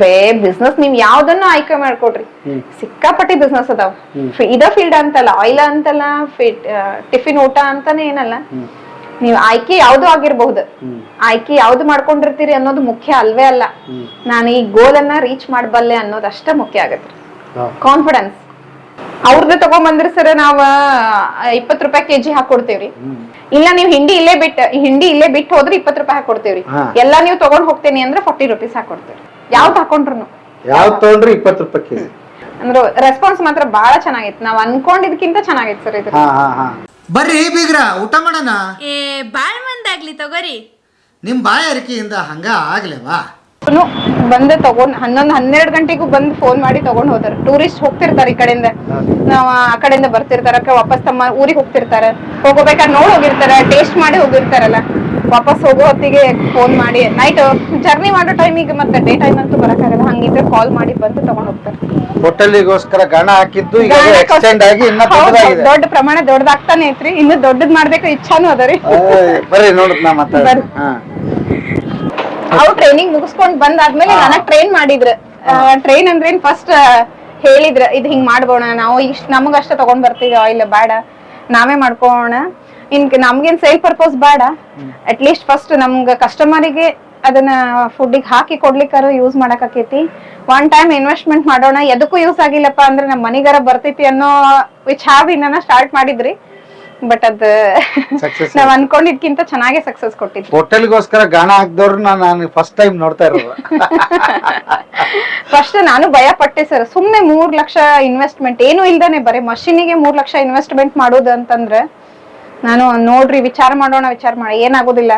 ಬೇ ಬಿಸ್ನೆಸ್ ನೀವ್ ಯಾವ್ದನ್ನ ಆಯ್ಕೆ ಮಾಡ್ಕೊಡ್ರಿ. ಸಿಕ್ಕಾಪಟ್ಟಿ ಬಿಸ್ನೆಸ್ ಅದಾವ. ಇದ ಫೀಲ್ಡ್ ಅಂತಲ್ಲ ಆಯಿಲ್ ಅಂತಲ್ಲ ಟಿಫಿನ್ ಊಟ ಅಂತಾನೆ ಏನಲ್ಲ. ನೀವ್ ಆಯ್ಕೆ ಯಾವ್ದು ಆಗಿರ್ಬಹುದು. ಆಯ್ಕೆ ಯಾವ್ದು ಮಾಡ್ಕೊಂಡಿರ್ತೀರಿ ಅನ್ನೋದು ಮುಖ್ಯ ಅಲ್ವೇ ಅಲ್ಲ. ನಾನು ಈ ಗೋಲ್ ಅನ್ನ ರೀಚ್ ಮಾಡಬಲ್ಲೆ ಅನ್ನೋದಷ್ಟ ಮುಖ್ಯ ಆಗತ್ರಿ ಕಾನ್ಫಿಡೆನ್ಸ್ ಅವ್ರದ್ದು ತಗೊಂಬಂದ್ರಿ ಸರ್ ನಾವ ಇಪ್ಪತ್ ರೂಪಾಯಿ ಕೆಜಿ ಹಾಕೊಡ್ತೇವ್ರಿ. ಇಲ್ಲ ನೀವ್ ಹಿಂಡಿ ಇಲ್ಲೇ ಬಿಟ್ಟು ಹಿಂಡಿ ಇಲ್ಲೇ ಬಿಟ್ಟು ಹೋದ್ರೆ ಇಪ್ಪತ್ ರೂಪಾಯಿ ಹಾಕೊಡ್ತೇವ್ರಿ. ಎಲ್ಲಾ ನೀವು ತಗೊಂಡ್ ಹೋಗ್ತೇನೆ ಅಂದ್ರೆ ಫಾರ್ಟಿ ರುಪೀಸ್ ಹಾಕೊಡ್ತೇವ್ರಿ. ಯಾವ್ದು ಹಾಕೊಂಡ್ರು ಯಾವ್ದು ತಗೊಂಡ್ರಿ ಇಪ್ಪತ್ತು ರೂಪಾಯಿ ಕೆಜಿ. ಅಂದ್ರೆ ರೆಸ್ಪಾನ್ಸ್ ಮಾತ್ರ ಬಹಳ ಚೆನ್ನಾಗಿತ್ತು. ನಾವ್ ಅನ್ಕೊಂಡಿದ್ಕಿಂತ ಚೆನ್ನಾಗಿತ್ತು ಸರ್ ಇದು. ಹಾ ಹಾ ಹಾ. ಬರ್ರಿ ಬೀಗ್ರ ಊಟ ಮಾಡೋಣ? ಏ ಬಾಳ್ ಮಂದಾಗ್ಲಿ ತಗೋರಿ. ನಿಮ್ ಬಾಯ ಅರಿಕೆಯಿಂದ ಹಂಗ ಆಗ್ಲೇವಾ? ಬಂದು ತಗೊಂಡ್ ಹನ್ನೊಂದ್ ಹನ್ನೆರಡು ಗಂಟೆಗೂ ಬಂದು ಫೋನ್ ಮಾಡಿ ತಗೊಂಡ್ ಹೋದಾರ. ಟೂರಿಸ್ಟ್ ಹೋಗ್ತಿರ್ತಾರೆ ಈ ಕಡೆಯಿಂದ. ನಾವ್ ಆ ಕಡೆಯಿಂದ ಬರ್ತಿರ್ತಾರ ವಾಪಸ್ ತಮ್ಮ ಊರಿಗೆ ಹೋಗ್ತಿರ್ತಾರ. ಹೋಗೋಬೇಕಾದ್ರೆ ನೋಡ್ ಹೋಗಿರ್ತಾರ ಟೇಸ್ಟ್ ಮಾಡಿ ಹೋಗಿರ್ತಾರಲ್ಲ. ವಾಪಸ್ ಹೋಗೋ ಹೊತ್ತಿಗೆ ಫೋನ್ ಮಾಡಿ. ನೈಟ್ ಜರ್ನಿ ಮಾಡೋ ಟೈಮಿಗೆ ಮತ್ತೆ ಡೇ ಟೈಮ್ ಅಂತೂ ಬರಕ್ಕಾಗಲ್ಲ. ಹಂಗಿದ್ರೆ ಕಾಲ್ ಮಾಡಿ ಬಂದು ತಗೊಂಡ್ ಹೋಗ್ತಾರೆ. ಹೋಟೆಲ್ಗೋಸ್ಕರ ಗಣ ಹಾಕಿದ್ದು ಈಗ ಎಕ್ಸ್ಟೆಂಡ್ ಆಗಿ ಇನ್ನ ಹೌದು, ದೊಡ್ಡದಾಗಿದೆ. ದೊಡ್ಡ ಪ್ರಮಾಣ ದೊಡ್ಡದಾಗ್ತಾನೆ ಐತ್ರಿ. ಇನ್ನು ದೊಡ್ಡದ್ ಮಾಡ್ಬೇಕು ಇಚ್ಛಾನು ಅದರಿ ಬರ್ರಿ ನೋಡುದ್ ನಾ ಮಾತಾಡ ಅವ್ರು ಟ್ರೈನಿಂಗ್ ಮುಗಿಸ್ಕೊಂಡ್ ಬಂದಾದ್ಮೇಲೆ ನನಗ್ ಟ್ರೈನ್ ಮಾಡಿದ್ರು. ಟ್ರೈನ್ ಅಂದ್ರೆ ಫಸ್ಟ್ ಹೇಳಿದ್ರ ಇದ್ ಹಿಂಗ್ ಮಾಡ್ಬೋಣ ನಾವು ಇಷ್ಟ ನಮಗ ಅಷ್ಟ ತಗೊಂಡ್ ಬರ್ತೀವಿ ಆಯಿಲ್ ಬೇಡ ನಾವೇ ಮಾಡ್ಕೋಣ ಇನ್ ನಮ್ಗೇನ್ ಸೇಲ್ ಪರ್ಪಸ್ ಬೇಡ. ಅಟ್ ಲೀಸ್ಟ್ ಫಸ್ಟ್ ನಮ್ಗ ಕಸ್ಟಮರಿಗೆ ಅದನ್ನ ಫುಡ್ಡಿಗೆ ಹಾಕಿ ಕೊಡ್ಲಿಕ್ಕಾರ ಯೂಸ್ ಮಾಡಕ್ ಆಕೈತಿ ಒನ್ ಟೈಮ್ ಇನ್ವೆಸ್ಟ್ಮೆಂಟ್ ಮಾಡೋಣ ಎದಕ್ಕೂ ಯೂಸ್ ಆಗಿಲ್ಲಪ್ಪ ಅಂದ್ರೆ ನಮ್ ಮನಿಗಾರ ಬರ್ತೈತಿ ಅನ್ನೋ ಇನ್ನ ಸ್ಟಾರ್ಟ್ ಮಾಡಿದ್ರಿ. ಬಟ್ ಅದ್ Success ನಾವ್ ಅನ್ಕೊಂಡಿದ್ಕಿಂತ ಚೆನ್ನಾಗೆ ಸಕ್ಸಸ್ ಕೊಟ್ಟಿದ್ವಿ. ಹೋಟೆಲ್ಗೋಸ್ಕರ ಗಾಣ ಹಾಕ್ದವ್ರನ್ನ ನಾನು ಫಸ್ಟ್ ಟೈಮ್ ನೋಡ್ತಾ ಇರೋದು. ಫಸ್ಟ್ ನಾನು ಭಯ ಪಟ್ಟೆ ಸರ್ ಸುಮ್ನೆ ಮೂರ್ ಲಕ್ಷ ಇನ್ವೆಸ್ಟ್ಮೆಂಟ್ ಏನು ಇಲ್ದಾನೆ ಬರೀ ಮಷೀನಿಗೆ ಮೂರ್ ಲಕ್ಷ ಇನ್ವೆಸ್ಟ್ಮೆಂಟ್ ಮಾಡೋದು ಅಂತಂದ್ರೆ ನಾನು ನೋಡ್ರಿ ವಿಚಾರ ಮಾಡೋಣ ವಿಚಾರ ಮಾಡ ಏನಾಗೋದಿಲ್ಲ.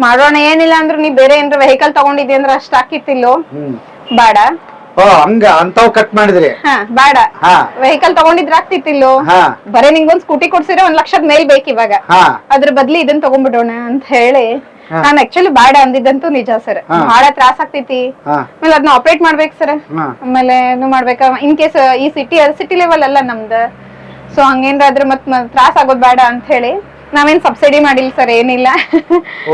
ಮಾಡೋಣ ಏನಿಲ್ಲ ಅಂದ್ರೆ ನೀ ಬೇರೆ ಏನ್ರ ವೆಹಿಕಲ್ ತಗೊಂಡಿದ್ದೆ ಅಂದ್ರೆ ಅಷ್ಟ್ ಹಾಕಿತ್ತಿಲ್ಲೋ ಹ್ಮ್. ಬೇಡ. ಓ ಹಂಗ ಅಂತಾವ್ ಕಟ್ ಮಾಡಿದ್ರಿ. ಹಾ ಬೇಡ. ಹಾ. ವೆಹಿಕಲ್ ತಗೊಂಡಿದ್ರೆ ಆಗ್ತಿತ್ತಿಲ್ಲೋ ಹಾ. ಬರೀ ನಿಂಗೊಂದ್ ಸ್ಕೂಟಿ ಕೊಡ್ಸಿದ್ರೆ ಒಂದ್ ಲಕ್ಷದ ಮೇಲ್ ಬೇಕು ಇವಾಗ. ಹಾ. ಅದ್ರ ಬದ್ಲಿ ಇದನ್ನ ತಗೊಂಡ್ಬಿಡೋಣ ಅಂತ ಹೇಳಿ. ನಾನು ಆಕ್ಚುಲಿ ಬ್ಯಾಡ ಅಂದಿದ್ದಂತೂ ನಿಜ ಸರ್. ಹಾ. ಬಹಳ ತ್ರಾಸ ಆಗ್ತೈತಿ. ಹಾ. ಆಮೇಲೆ ಅದನ್ನ ಆಪರೇಟ್ ಮಾಡ್ಬೇಕು ಸರ್. ಹಾ. ಆಮೇಲೆ ಮಾಡ್ಬೇಕ. ಇನ್ ಕೇಸ್ ಈ ಸಿಟಿ ಸಿಟಿ ಲೆವೆಲ್ ಅಲ್ಲ ನಮ್ದು. ಸೊ ಹಂಗೇನ್ರ ಆದ್ರೆ ಮತ್ ತ್ರಾಸ ಆಗೋದ್ ಬೇಡ ಅಂತ ಹೇಳಿ ನಾವೇನ್ ಸಬ್ಸಿಡಿ ಮಾಡಿಲ್ಲ ಸರ್ ಏನಿಲ್ಲ.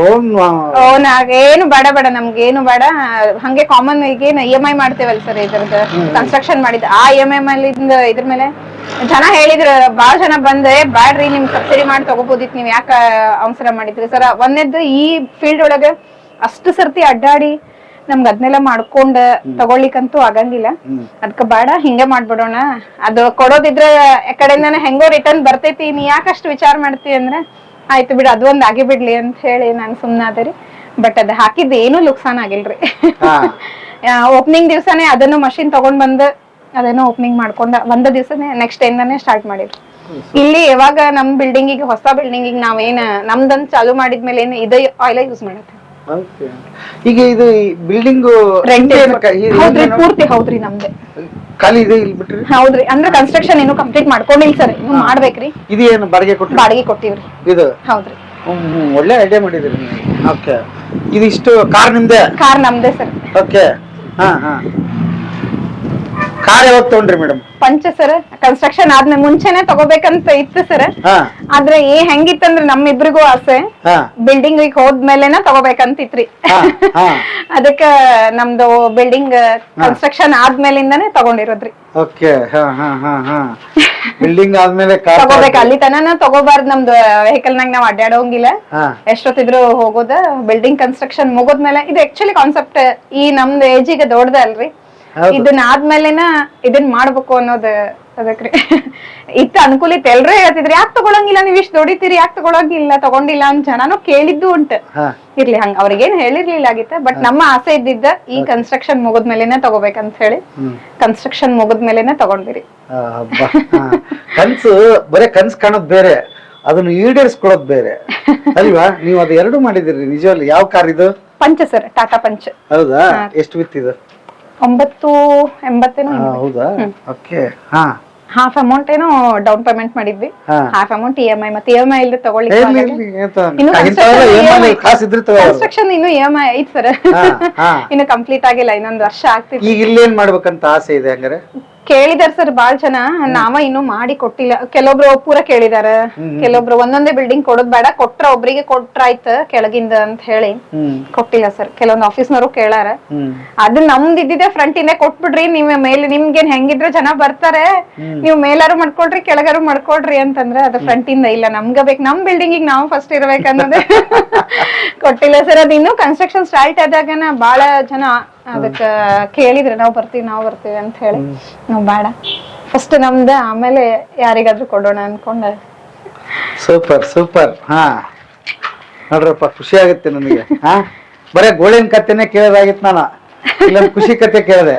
ಓನ್ ಏನು ಬೇಡ ಬೇಡ ನಮ್ಗೆ ಏನು ಬೇಡ. ಹಂಗೆ ಕಾಮನ್ ಈಗ ಇ ಎಂ ಐ ಮಾಡ್ತೇವಲ್ಲ ಸರ್ ಇದ್ರದ್ದು ಕನ್ಸ್ಟ್ರಕ್ಷನ್ ಮಾಡಿದ್ ಆ ಇ ಎಂ ಐ ಮೇಲೆ ಇದ್ರ ಮೇಲೆ ಜನ ಹೇಳಿದ್ರ ಬಾಳ ಜನ ಬಂದ್ರೆ ಬ್ಯಾಡ್ರಿ ನಿಮ್ ಸಬ್ಸಿಡಿ ಮಾಡಿ ತಗೋಬೋದಿತ್ತು ನೀವ್ ಯಾಕ ಅವಸರ ಮಾಡಿದ್ರಿ? ಸರ್ ಒಂದೇದ್ದು ಈ ಫೀಲ್ಡ್ ಒಳಗ ಅಷ್ಟು ಸರ್ತಿ ಅಡ್ಡಾಡಿ ನಮ್ಗೆ ಅದನ್ನೆಲ್ಲ ಮಾಡ್ಕೊಂಡ್ ತಗೊಳ್ಲಿಕ್ಕಂತೂ ಆಗಂಗಿಲ್ಲ. ಅದಕ್ಕ ಬೇಡ ಹಿಂಗೆ ಮಾಡ್ಬಿಡೋಣ. ಅದು ಕೊಡೋದಿದ್ರೆ ಕಡೆಯಿಂದಾನೆ ಹೆಂಗೋ ರಿಟರ್ನ್ ಬರ್ತೈತಿ. ನೀ ಯಾಕಷ್ಟು ವಿಚಾರ ಮಾಡ್ತಿ ಅಂದ್ರೆ ಆಯ್ತು ಬಿಡು ಅದು ಒಂದ್ ಆಗಿ ಬಿಡ್ಲಿ ಅಂತ ಹೇಳಿ ನಾನು ಸುಮ್ನಾದ್ರಿ ಬಟ್ ಅದ್ ಹಾಕಿದ್ ಏನು ಲುಕ್ಸಾನ್ ಆಗಿಲ್ರಿ. ಓಪನಿಂಗ್ ದಿವ್ಸನೇ ಅದನ್ನು ಮಷಿನ್ ತಗೊಂಡ್ ಬಂದ್ ಅದೇನೋ ಓಪನಿಂಗ್ ಮಾಡ್ಕೊಂಡ ಒಂದ್ ದಿವ್ಸನೇ ನೆಕ್ಸ್ಟ್ ಇಂದಾನೆ ಸ್ಟಾರ್ಟ್ ಮಾಡಿದ್ರಿ ಇಲ್ಲಿ ಯಾವಾಗ ನಮ್ ಬಿಲ್ಡಿಂಗ್ ಹೊಸ ಬಿಲ್ಡಿಂಗ್ ಈಗ ನಾವೇನ್ ನಮ್ದನ್ ಚಾಲು ಮಾಡಿದ್ಮೇಲೆ ಏನ್ ಇದೇ ಆಯಿಲ್ ಯೂಸ್ ಮಾಡತ್ತೆ. ಈಗ ಇದು ಬಿಲ್ಡಿಂಗ್ ಹೌದ್ರಿ ಪೂರ್ತಿ ಹೌದ್ರಿ ನಮ್ದೆ. ಖಾಲಿ ಇದೆ ಇಲ್ಲಿ ಬಿಟ್ರಿ? ಹೌದ್ರಿ ಅಂದ್ರೆ ಕನ್ಸ್ಟ್ರಕ್ಷನ್ ಏನು ಕಂಪ್ಲೀಟ್ ಮಾಡ್ಕೊಂಡಿಲ್ಲ ಸರ್ ಇನ್ನು ಮಾಡ್ಬೇಕ್ರಿ. ಇದು ಏನು ಬಾಡಿಗೆ ಕೊಟ್ಟು ಬಾಡಿಗೆ ಕೊಟ್ಟಿವ್ರಿ. ಇದು? ಹೌದ್ರಿ. ಒಳ್ಳೆ ಐಡಿಯಾ ಮಾಡಿದ್ರಿ ಓಕೆ ಇದಿಷ್ಟು ಕಾರ್ ನಿಮ್ದೇ? ಕಾರ್ ನಮ್ದೇ ಸರ್. ಓಕೆ ಹಾ ಹಾ. ಕಾರ್ ಯಾವಾಗ ತಗೊಂಡ್ರಿ ಮೇಡಮ್ ಪಂಚ ಸರ್ ಕನ್ಸ್ಟ್ರಕ್ಷನ್ ಆದ್ಮೇಲೆ ಮುಂಚೆನೆ ತಗೋಬೇಕಂತ ಇತ್ತು ಸರ್. ಹಾ. ಆದ್ರೆ ಏ ಹೆಂಗಿತ್ತಂದ್ರೆ ನಮ್ಮಿಬ್ರಿಗೂ ಆಸೆ. ಹಾ. ಬಿಲ್ಡಿಂಗ್ ಹೋದ್ಮೇಲೆನ ತಗೋಬೇಕಂತಿತ್ರಿ. ಹಾ, ಹಾ. ಅದಕ್ಕ ನಮ್ದು ಬಿಲ್ಡಿಂಗ್ ಕನ್ಸ್ಟ್ರಕ್ಷನ್ ಆದ್ಮೇಲಿಂದಾನೇ ತಗೊಂಡಿರೋದ್ರಿ. ಓಕೆ ಹಾ ಹಾ ಹಾ ಹಾ. ಬಿಲ್ಡಿಂಗ್ ಆದ್ಮೇಲೆ ಕಾರ್ ತಗೋಬೇಕು ಅಲ್ಲಿ ತನನ ತಗೋಬಾರ್ದು ನಮ್ದು ವೆಹಿಕಲ್ ನಾಗ ನಾವ್ ಅಡ್ಡಾಡೋಂಗಿಲ್ಲ ಹಾ. ಎಷ್ಟೊತ್ತಿದ್ರು ಹೋಗೋದ ಬಿಲ್ಡಿಂಗ್ ಕನ್ಸ್ಟ್ರಕ್ಷನ್ ಮುಗಿದ್ಮೇಲೆ. ಇದು ಆಕ್ಚುಲಿ ಕಾನ್ಸೆಪ್ಟ್ ಈ ನಮ್ದು ಏಜಿಗೆ ದೊಡ್ಡದ ಅಲ್ರಿ ಹೌದು. ಇದನ್ನ ಆದ್ಮೇಲೆನ ಇದನ್ ಮಾಡ್ಬೇಕು ಅನ್ನೋದು ಅದಕ್ರಿ. ಇತ್ತ ಅನುಕೂಲ ಇತ್ತು ಎಲ್ರೂ ಹೇಳ್ತಿದ್ರಿ ಯಾಕೆ ತಗೊಳಂಗಿಲ್ಲ? ನೀವ್ ಇಷ್ಟ ದುಡಿತೀರಿ ಯಾಕೆ ತಗೊಳಂಗಿಲ್ಲ? ತಗೊಂಡಿಲ್ಲ ಅಂತ ಜನನು ಕೇಳಿದ್ದು ಉಂಟು. ಇರ್ಲಿ ಹಂಗ ಅವ್ರಿಗೇನ್ ಹೇಳಿರ್ಲಿಲ್ಲ ಆಗಿತ್ತ ಬಟ್ ನಮ್ಮ ಆಸೆ ಇದ್ದಿದ್ದ ಈ ಕನ್ಸ್ಟ್ರಕ್ಷನ್ ಮುಗಿದ್ಮೇಲೆನೆ ತಗೋಬೇಕಂತ ಹೇಳಿ ಕನ್ಸ್ಟ್ರಕ್ಷನ್ ಮುಗಿದ್ಮೇಲೆನೆ ತಗೊಂಡಿರಿ. ಕನ್ಸು ಬರೇ ಕನ್ಸ್ ಕಾಣೋದ್ ಬೇರೆ ಅದನ್ನ ಈಡೇರಿಸ್ಕೊಳ್ಳೋದ್ ಬೇರೆ. ಅಲ್ವಾ? ನೀವು ಅದು ಎರಡು ಮಾಡಿದಿರಿ ನಿಜವಲ್ಲ. ಯಾವ ಕಾರ್ ಇದು? ಪಂಚ ಸರ್ ಟಾಟಾ ಪಂಚ್. ಹೌದಾ? ಎಷ್ಟು ಬಿತ್ತಿದು ಒಂಬತ್ತು ಎಂಬತ್ತೇನೋ ಹಾ, ಹೌದಾ? ಓಕೆ ಹಾ. ಹಾಫ್ ಅಮೌಂಟ್ ಏನೋ ಡೌನ್ ಪೇಮೆಂಟ್ ಮಾಡಿದ್ವಿ. ಹಾ. Half amount E M I ಮತ್ತೆ ಇ ಎಂ ಐ ಇಲ್ಲದೆ ತಗೊಳ್ಳಿಕ್ಕೆ ಇರ್ಲಿ, ಇರ್ಲಿ, ಎಂತ- ಇನ್ನು ಇಂಥವೆಲ್ಲ construction EMI ಕಾಸು ಇದ್ರೆ ತಗೋ ಕನ್ಸ್ಟ್ರಕ್ಷನ್ ಇನ್ನು ಇ ಎಂ ಐ ಐತ್ ಸರ್. ಹಾ, ಹಾ. ಇನ್ನು ಕಂಪ್ಲೀಟ್ ಆಗಿಲ್ಲ ಇನ್ನೊಂದು ವರ್ಷ ಆಗ್ತಿದೆ. ಈಗ ಇಲ್ಲೇನ್ ಮಾಡ್ಬೇಕಂತ ಆಸೆ ಇದೆ ಹಂಗಾರೆ? ಕೇಳಿದಾರ ಸರ್ ಬಾಳ್ ಜನ. ನಾವ ಇನ್ನು ಮಾಡಿ ಕೊಟ್ಟಿಲ್ಲ. ಕೆಲವೊಬ್ರು ಪೂರ ಕೇಳಿದಾರ. ಕೆಲವೊಬ್ರು ಒಂದೊಂದೇ ಬಿಲ್ಡಿಂಗ್ ಕೊಡೋದ್ ಬೇಡ. ಕೊಟ್ರ ಒಬ್ರಿಗೆ ಕೊಟ್ರಾಯ್ತ ಕೆಳಗಿಂದ ಅಂತ ಹೇಳಿ ಕೊಟ್ಟಿಲ್ಲ ಸರ್ ಕೆಲವೊಂದ್ ಆಫೀಸ್ನವರು ಕೇಳಾರ. ಅದ್ ನಮ್ದು ಇದ್ದಿದ್ದೆ ಫ್ರಂಟ್ ಇಂದ ಕೊಟ್ಬಿಡ್ರಿ. ನೀವ್ ಮೇಲೆ ನಿಮ್ಗೇನ್ ಹೆಂಗಿದ್ರೆ ಜನ ಬರ್ತಾರೆ. ನೀವ್ ಮೇಲಾರು ಮಾಡ್ಕೊಳ್ರಿ ಕೆಳಗಾರು ಮಾಡ್ಕೊಳ್ರಿ ಅಂತಂದ್ರೆ ಅದು ಫ್ರಂಟ್ ಇಂದ ಇಲ್ಲ. ನಮ್ಗ ಬೇಕು ನಮ್ ಬಿಲ್ಡಿಂಗ್ ನಾವು ಫಸ್ಟ್ ಇರ್ಬೇಕನ್ನೋದೇ. ಕೊಟ್ಟಿಲ್ಲ ಸರ್ ಅದ್ ಇನ್ನು ಕನ್ಸ್ಟ್ರಕ್ಷನ್ ಸ್ಟಾರ್ಟ್ ಆದಾಗನ ಬಾಳ ಜನ ಅದಕ್ಕ ಕೇಳಿದ್ರೆ ನಾವು ಬರ್ತೀವಿ ನಾವು ಬರ್ತೀವಿ ಅಂತ ಹೇಳಿ. ನಾವು ಬೇಡ. ಫಸ್ಟ್ ನಮ್ದ ಆಮೇಲೆ ಯಾರಿಗಾದ್ರೂ ಕೊಡೋಣ ಅನ್ಕೊಂಡ. ಸೂಪರ್ ಸೂಪರ್ ಹಾ. ನೋಡ್ರಪ್ಪ ಖುಷಿ ಆಗುತ್ತೆ ನನಗೆ. ಹಾ? ಬರೇ ಗೋಳಿನ ಕತೆನೆ ಕೇಳೋದಾಗಿತ್ತು ನಾನು. ಇಲ್ಲೊಂದು ಖುಷಿ ಕತೆ ಕೇಳಿದೆ.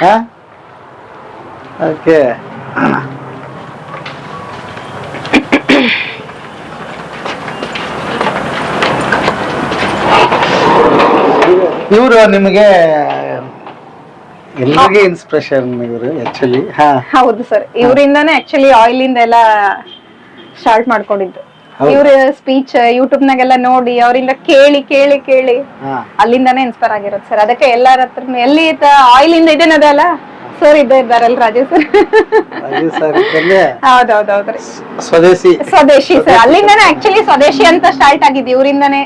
ಹಾ? ಓಕೆ ಇವರು ನಿಮಗೆ ಎಲ್ಲರಿಗೆ ಇನ್ಸ್ಪಿರೇಷನ್ ಇವರು ಆಕ್ಚುಲಿ ಹಾ. ಹೌದು ಸರ್ ಇವರಿಂದನೇ ಆಕ್ಚುಲಿ ಆಯಿಲ್ ಇಂದ ಎಲ್ಲ ಸ್ಟಾರ್ಟ್ ಮಾಡ್ಕೊಂಡಿದ್ದು. ಇವ್ರ ಸ್ಪೀಚ್ ಯೂಟ್ಯೂಬ್ ನಾಗೆಲ್ಲ ನೋಡಿ ಅವರಿಂದ ಕೇಳಿ ಕೇಳಿ ಕೇಳಿ ಅಲ್ಲಿಂದಾನೇ ಇನ್ಸ್ಪೈರ್ ಆಗಿರೋದು ಸರ್ ಅದಕ್ಕೆ ಎಲ್ಲಾರ ಹತ್ರ ಎಲ್ಲಿ ಆಯಿಲ್ ಇಂದ ಇದೇನದಲ್ಲ ಸರ್ ಇದ್ದೇ ಇದ್ದಾರಲ್ಲ ರಾಜೇಶ್ ಸರ್? ಅದು ಸರ್ ಇದ್ರಲ್ಲಿ ಹೌದೌದೌದ್ರಿ. ಸ್ವದೇಶಿ. ಸ್ವದೇಶಿ ಸರ್. ಅಲ್ಲಿಂದಾನೆ ಆಕ್ಚುಲಿ ಸ್ವದೇಶಿ ಅಂತ ಸ್ಟಾರ್ಟ್ ಆಗಿದ್ದು ಇವರಿಂದಾನೆ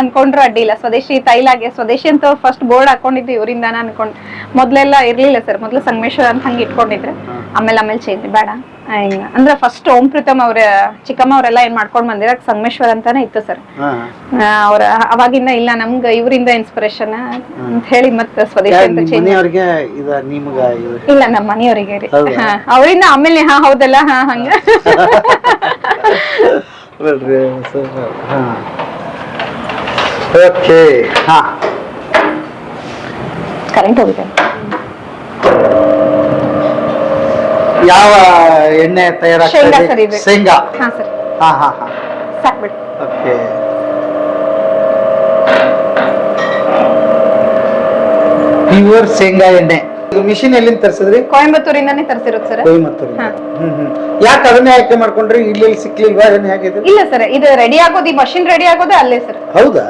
ಅನ್ಕೊಂಡ್ರು ಅಡ್ಡಿಲ್ಲ ಸ್ವದೇಶಿ ತೈಲಾಗೆ ಸ್ವದೇಶಿ ಅಂತ ಫಸ್ಟ್ ಬೋರ್ಡ್ ಹಾಕೊಂಡಿದ್ದು ಇವರಿಂದಾನ ಅನ್ಕೊಂಡ್ ಮೊದ್ಲೆಲ್ಲ ಇರ್ಲಿಲ್ಲ ಸರ್. ಮೊದ್ಲು ಸಂಗಮೇಶ್ವರ ಅಂತ ಹಂಗೆ ಇಟ್ಕೊಂಡಿದ್ರೆ. ಆಮೇಲೆ ಆಮೇಲೆ ಚೇಂಜ್ ಬೇಡ. ಹಿಂಗ ಅಂದ್ರೆ ಫಸ್ಟ್ ಓಂ ಪ್ರೀತಮ್ ಅವ್ರ ಚಿಕ್ಕಮ್ಮ ಅವರೆಲ್ಲ ಏನ್ ಮಾಡ್ಕೊಂಡ್ ಬಂದಿರ ಸಂಗಮೇಶ್ವರ ಅಂತಾನೆ ಇತ್ತು ಸರ್. ಅವ್ರ ಅವಾಗಿಂದ ಇಲ್ಲ. ನಮ್ಗ ಇವರಿಂದ ಇನ್ಸ್ಪಿರೇಷನ್ ಅಂತ ಹೇಳಿ ಮತ್ತೆ ಸ್ವದೇಶಿ ಅಂತ ಚೇಂಜ್ ಮನೆಯವ್ರಿಗೆ ಇದ ನಿಮ್ಗ ಇವ್ರು ಇಲ್ಲ ನಮ್ಮ ಮನೆಯವರಿಗೆ ರೀ. ಹೌದಾ? ಹಾ ಅವರಿಂದ ಆಮೇಲೆ ಹಾ ಹೌದಲ್ಲ ಹಾ ಹಂಗ. ನೋಡ್ರಿ ಸೂಪರ್ ಹಾ. ಓಕೆ. ಹಾ. ಕರೆಂಟ್ ಹೋಗಿದೆ. ಯಾವ ಎಣ್ಣೆ ತಯಾರಾಗ್ತಾ ಶೇಂಗಾ ಇದೆ? ಸರ್ ಇದು. ಶೇಂಗಾ. ಹಾ ಸರ್. ಹಾ ಹಾ ಹಾ. ಸಾಕ್ಬಿಡಿ. ಓಕೆ. ಪ್ಯೂರ್ ಶೇಂಗಾ ಎಣ್ಣೆ. ಇದು ಮಿಷಿನ್ ಎಲ್ಲಿಂದ ತರಿಸಿದ್ರಿ? ಕೊಯಂಬತ್ತೂರಿಂದಾನೇ ತರಿಸಿರೋದು ಸರ್. ಕೊಯಮತ್ತೂರು ಹಾ. ಹ್ಮ್ ಹ್ಮ್. ಯಾಕೆ ಅದನ್ನೇ ಆಯ್ಕೆ ಮಾಡ್ಕೊಂಡ್ರಿ? ಇಲ್ಲಿ ಸಿಕ್ಲಿಲ್ವಾ? ಅದನ್ನ ಹೇಗಿದ್ರು? ಇಲ್ಲ ಸರ್ ಇದು ರೆಡಿ ಆಗೋದು ಈ ಮಷಿನ್ ರೆಡಿ ಆಗೋದು ಅಲ್ಲೇ ಸರ್. ಹೌದಾ?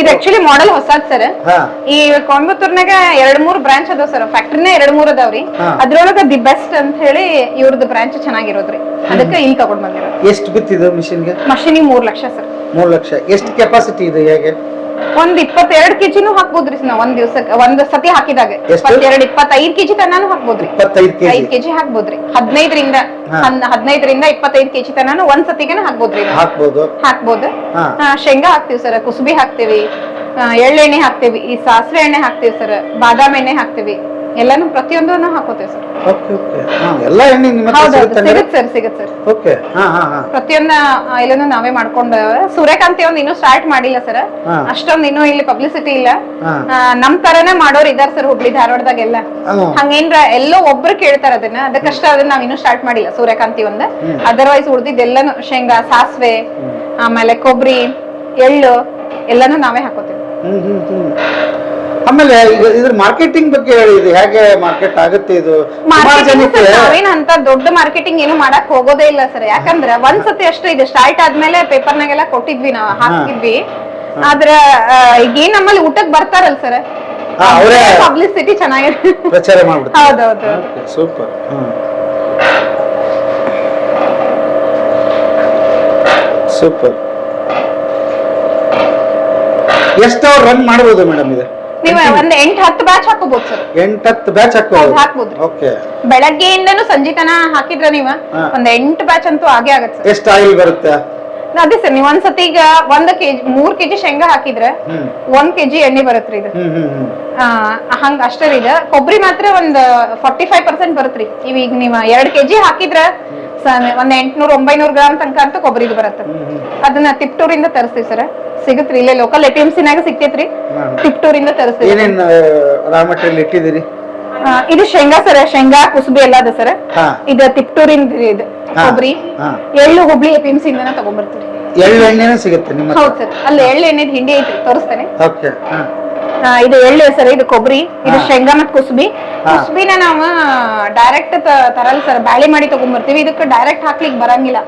ಇದು ಆಕ್ಚುಲಿ ಮಾಡೆಲ್ ಹೊಸದ್ ಸರ್. ಹಾ. ಈ ಕೊಯಂಬತ್ತೂರ್ನಾಗ ಎರಡ್ ಮೂರ್ ಬ್ರಾಂಚ್ ಅದಾವ ಸರ್. ಫ್ಯಾಕ್ಟ್ರಿನೇ ಎರಡ್ ಮೂರ್ ಅದಾವ್ರಿ ಹಾ. ಅದ್ರೊಳಗ ದಿ ಬೆಸ್ಟ್ ಅಂತ ಹೇಳಿ ಇವ್ರದ್ದು ಬ್ರಾಂಚ್ ಚೆನ್ನಾಗಿರೋದ್ರಿ ಅದಕ್ಕೆ ಇಲ್ಲಿ ತಗೊಂಡ್ ಬಂದಿರೋದು. ಎಷ್ಟು ಬಿತ್ತಿದು ಮಿಷಿನ್ಗೆ ಮಷಿನಿಗೆ ಮೂರ್ ಲಕ್ಷ ಸರ್. ಮೂರ್ ಲಕ್ಷ. ಎಷ್ಟು ಕೆಪಾಸಿಟಿ ಇದೆ ಹೇಗೆ? ಒಂದ್ ಇಪ್ಪತ್ತೆರಡ್ ಕೆಜಿನೂ ಹಾಕ್ಬೋದ್ರಿ ನಾವು ಒಂದ್ ದಿವಸ ಒಂದ್ ಸತಿ ಹಾಕಿದಾಗ? ಇಪ್ಪತ್ತೆರಡ್ ಇಪ್ಪತ್ತೈದ್ ಕೆಜಿ ತನಾನು ಹಾಕ್ಬೋದ್ರಿ. ಐದ್ ಕೆಜಿ ಹಾಕ್ಬೋದ್ರಿ. ಹದಿನೈದರಿಂದ. ಹದಿನೈದರಿಂದ ಇಪ್ಪತ್ತೈದ್ ಕೆಜಿ ತನಾನು ಒಂದ್ ಸತಿಗೆನ ಹಾಕ್ಬೋದ್ರಿ. ಹಾಕ್ಬೋದು. ಹಾಕ್ಬೋದು. ಶೇಂಗಾ ಹಾಕ್ತಿವಿ ಸರ್ ಕುಸುಬಿ ಹಾಕ್ತಿವಿ ಎಳ್ಳೆಣ್ಣೆ ಹಾಕ್ತಿವಿ ಈ ಸಾಸಿವೆ ಎಣ್ಣೆ ಹಾಕ್ತಿವಿ ಸರ್ ಬಾದಾಮ್ ಎಣ್ಣೆ ಹಾಕ್ತಿವಿ. ಎಲ್ಲಾನು ಪ್ರತಿಯೊಂದನ್ನು ಹಾಕೋತೇವೆ ಸರ್. Okay okay. ಹಾ ಎಲ್ಲ ಎಣ್ಣೆ ನಿಮ್ಮ ಹತ್ರ ಹೌದೌದು. ಸಿಗುತ್ತಂದ್ರೆ ಸಿಗುತ್ತೆ ಸರ್ ಸಿಗುತ್ತೆ ಸರ್. ಓಕೆ ಹಾ ಹಾ ಹಾ. ಪ್ರತಿಯೊಂದ ಎಲ್ಲಾನು ನಾವೇ ಮಾಡ್ಕೊಂಡು ಸೂರ್ಯಕಾಂತಿ ಒಂದ್ ಇನ್ನೂ ಸ್ಟಾರ್ಟ್ ಮಾಡಿಲ್ಲ ಸರ್. ಹಾ. ಅಷ್ಟೊಂದ್ ಇನ್ನೂ ಇಲ್ಲಿ ಪಬ್ಲಿಸಿಟಿ ಇಲ್ಲ. ಹಾ. ಆ, ನಮ್ ತರನೇ ಮಾಡೋರ್ ಇದಾರ್ ಸರ್ ಹುಬ್ಳಿ ಧಾರವಾಡದಾಗ ಎಲ್ಲ ಹಂಗೇನ್ರ ಎಲ್ಲೋ ಒಬ್ರು ಕೇಳ್ತಾರ ಅದನ್ನ. ಅದಕ್ಕಷ್ಟ ಅದನ್ನ ನಾವ್ ಇನ್ನು ಸ್ಟಾರ್ಟ್ ಮಾಡಿಲ್ಲ ಸೂರ್ಯಕಾಂತಿ ಒಂದ್. ಅದರ್ವೈಸ್ ಉಳ್ದಿದ್ದೆಲ್ಲಾನು ಶೇಂಗಾ ಸಾಸ್ವೆ ಆಮೇಲೆ ಕೊಬ್ಬರಿ ಎಳ್ಳು ಎಲ್ಲಾನು ನಾವೇ ಹಾಕೋತೀವಿ. ಹ್ಮ್ ಹ್ಮ್ ಹ್ಮ್. ಆಮೇಲೆ ಈಗ ಇದ್ರ ಮಾರ್ಕೆಟಿಂಗ್ ಬಗ್ಗೆ ಹೇಳಿ ಇದು ಹೇಗೆ ಮಾರ್ಕೆಟ್ ಆಗುತ್ತೆ ಇದು? ಸುಮಾರು ಮಾರ್ಕೆಟಿಂಗ್ ಜನಕ್ಕೆ ನಾವೇನ್ ಅಂತ ದೊಡ್ಡ ಮಾರ್ಕೆಟಿಂಗ್ ಏನು ಮಾಡಕ್ ಹೋಗೋದೇ ಇಲ್ಲ ಸರ್. ಯಾಕಂದ್ರ ಒಂದ್ ಸತಿ ಅಷ್ಟೇ ಇದು ಸ್ಟಾರ್ಟ್ ಆದ್ಮೇಲೆ ಪೇಪರ್ನಾಗೆಲ್ಲ ಕೊಟ್ಟಿದ್ವಿ ನಾವ್ ಹಾಕಿದ್ವಿ ಆದ್ರ ಆ, ನಮ್ಮಲ್ಲಿ ಊಟಕ್ ಬರ್ತಾರಲ್ ಸರ್. ಹಾ, ಅವ್ರೇ ಪಬ್ಲಿಸಿಟಿ ಚೆನ್ನಾಗಿದೆ. ಪ್ರಚಾರ ಮಾಡ್ಬಿಡ್ತಾರೆ. ಹೌದೌದು. ಸೂಪರ್. ಸೂಪರ್. ಎಷ್ಟು ಅವ್ರು ರನ್ ಮಾಡ್ಬೋದು ಮೇಡಮ್ ಇದು? ನೀವ್ ಒಂದ್ ಎಂಟ್ ಹತ್ತು ಬ್ಯಾಚ್ ಹಾಕೋಬಹುದು ಸರ್ ಎಂಟತ್ತು ಬ್ಯಾಚ್ ಹೌದು, ಹಾಕೋದು ಹಾಕ್ಬೋದ್ರಿ. ಓಕೆ ಬೆಳಗ್ಗೆಯಿಂದನು ಸಂಜೆ ತನ ಹಾಕಿದ್ರ ನೀವ? ಹಾ. ಒಂದ್ ಎಂಟು ಬ್ಯಾಚ್ ಅಂತೂ ಆಗೇ ಆಗತ್ತೆ ಎಷ್ಟು ಆಯಿಲ್ ಬರುತ್ತೆ? ಅದೇ ಸರ್ ನೀವ್ ಒಂದ್ ಸತಿ ಈಗ ಒಂದ್ ಕೆಜಿ ಮೂರ್ ಕೆಜಿ ಶೇಂಗಾ ಹಾಕಿದ್ರೆ ಹ್ಮ್. ಒಂದ್ ಕೆಜಿ ಎಣ್ಣೆ ಬರತ್ರಿ ಇದು. ಹ್ಮ್ ಹ್ಮ್ ಹ್ಮ್. ಆ, ಹಂಗ ಅಷ್ಟೇ ಇದೆ. ಕೊಬ್ಬರಿ ಮಾತ್ರ ಒಂದ್ ಫಾರ್ಟಿ ಫೈವ್ ಪರ್ಸೆಂಟ್ ಬರುತ್ತ್ರಿ ಇವ್ ಈಗ ನೀವ್ ಎರಡ್ ಕೆಜಿ ಹಾಕಿದ್ರ ಸ- ಒಂದ್ ಎಂಟ್ನೂರ್ ಒಂಬೈನೂರ್ ಗ್ರಾಮ್ ತನಕ ಅಂತ ಕೊಬ್ಬರಿದು ಬರತ್ತ. ಅದನ್ನ ತಿಪ್ಟೂರಿಂದ ತರಿಸ್ತೀವಿ ಸರ್ ಸಿಗತ್ರಿ ಇಲ್ಲೇ ಲೋಕಲ್ ಎ ಪಿ ಎಂ ಸಿನಾಗ ಸಿಗ್ತೈತ್ರಿ. ಹಾ. ತಿಪ್ಟೂರಿಂದ ತರಿಸ್ತೀವಿ ಏನೇನ್ ರಾ ಮಟೀರಿಯಲ್ ಇಟ್ಟಿದ್ದೀರಿ? ಆ, ಇದು ಶೇಂಗಾ ಸರ ಶೇಂಗಾ ಕುಸುಬಿ ಎಲ್ಲ ಅದ ಸರ? ಹಾ. ಇದು ತಿಪ್ಟೂರಿಂದ ಇದು ಹಾ. ಕೊಬ್ಬರಿ. ಹಾ. ಎಳ್ಳು ಹುಬ್ಳಿ ಎ ಪಿ ಎಂ ಸಿಂದನ ತಗೊಂಡ್ಬರ್ತೀವಿ ಎಳ್ಳು ಎಣ್ಣೆನೂ ಸಿಗುತ್ತೆ ನಿಮ್ಮ ಹೌದು ಸರ್. ಅಲ್ಲಿ ಎಳ್ಳು ಎಣ್ಣೆದ್ ಹಿಂಡಿ ಐತೆ ತೋರಿಸ್ತೇನೆ. ಓಕೆ ಆ, ಇದು ಎಳ್ಳು ಸರ್ ಇದು ಕೊಬ್ಬರಿ ಇದು ಹಾ. ಶೇಂಗಾ ಮತ್ತು ಕುಸುಬಿ. ಹಾ. ಕುಸುಬಿನ ನಾವು ಡೈರೆಕ್ಟ್ ತರಲ್ಲ ಸರ್ ಬ್ಯಾಳಿ ಮಾಡಿ ತಗೊಂಡ್ಬರ್ತೀವಿ ಇದಕ್ಕೆ ಡೈರೆಕ್ಟ್ ಹಾಕ್ಲಿಕ್ಕೆ ಬರಂಗಿಲ್ಲ.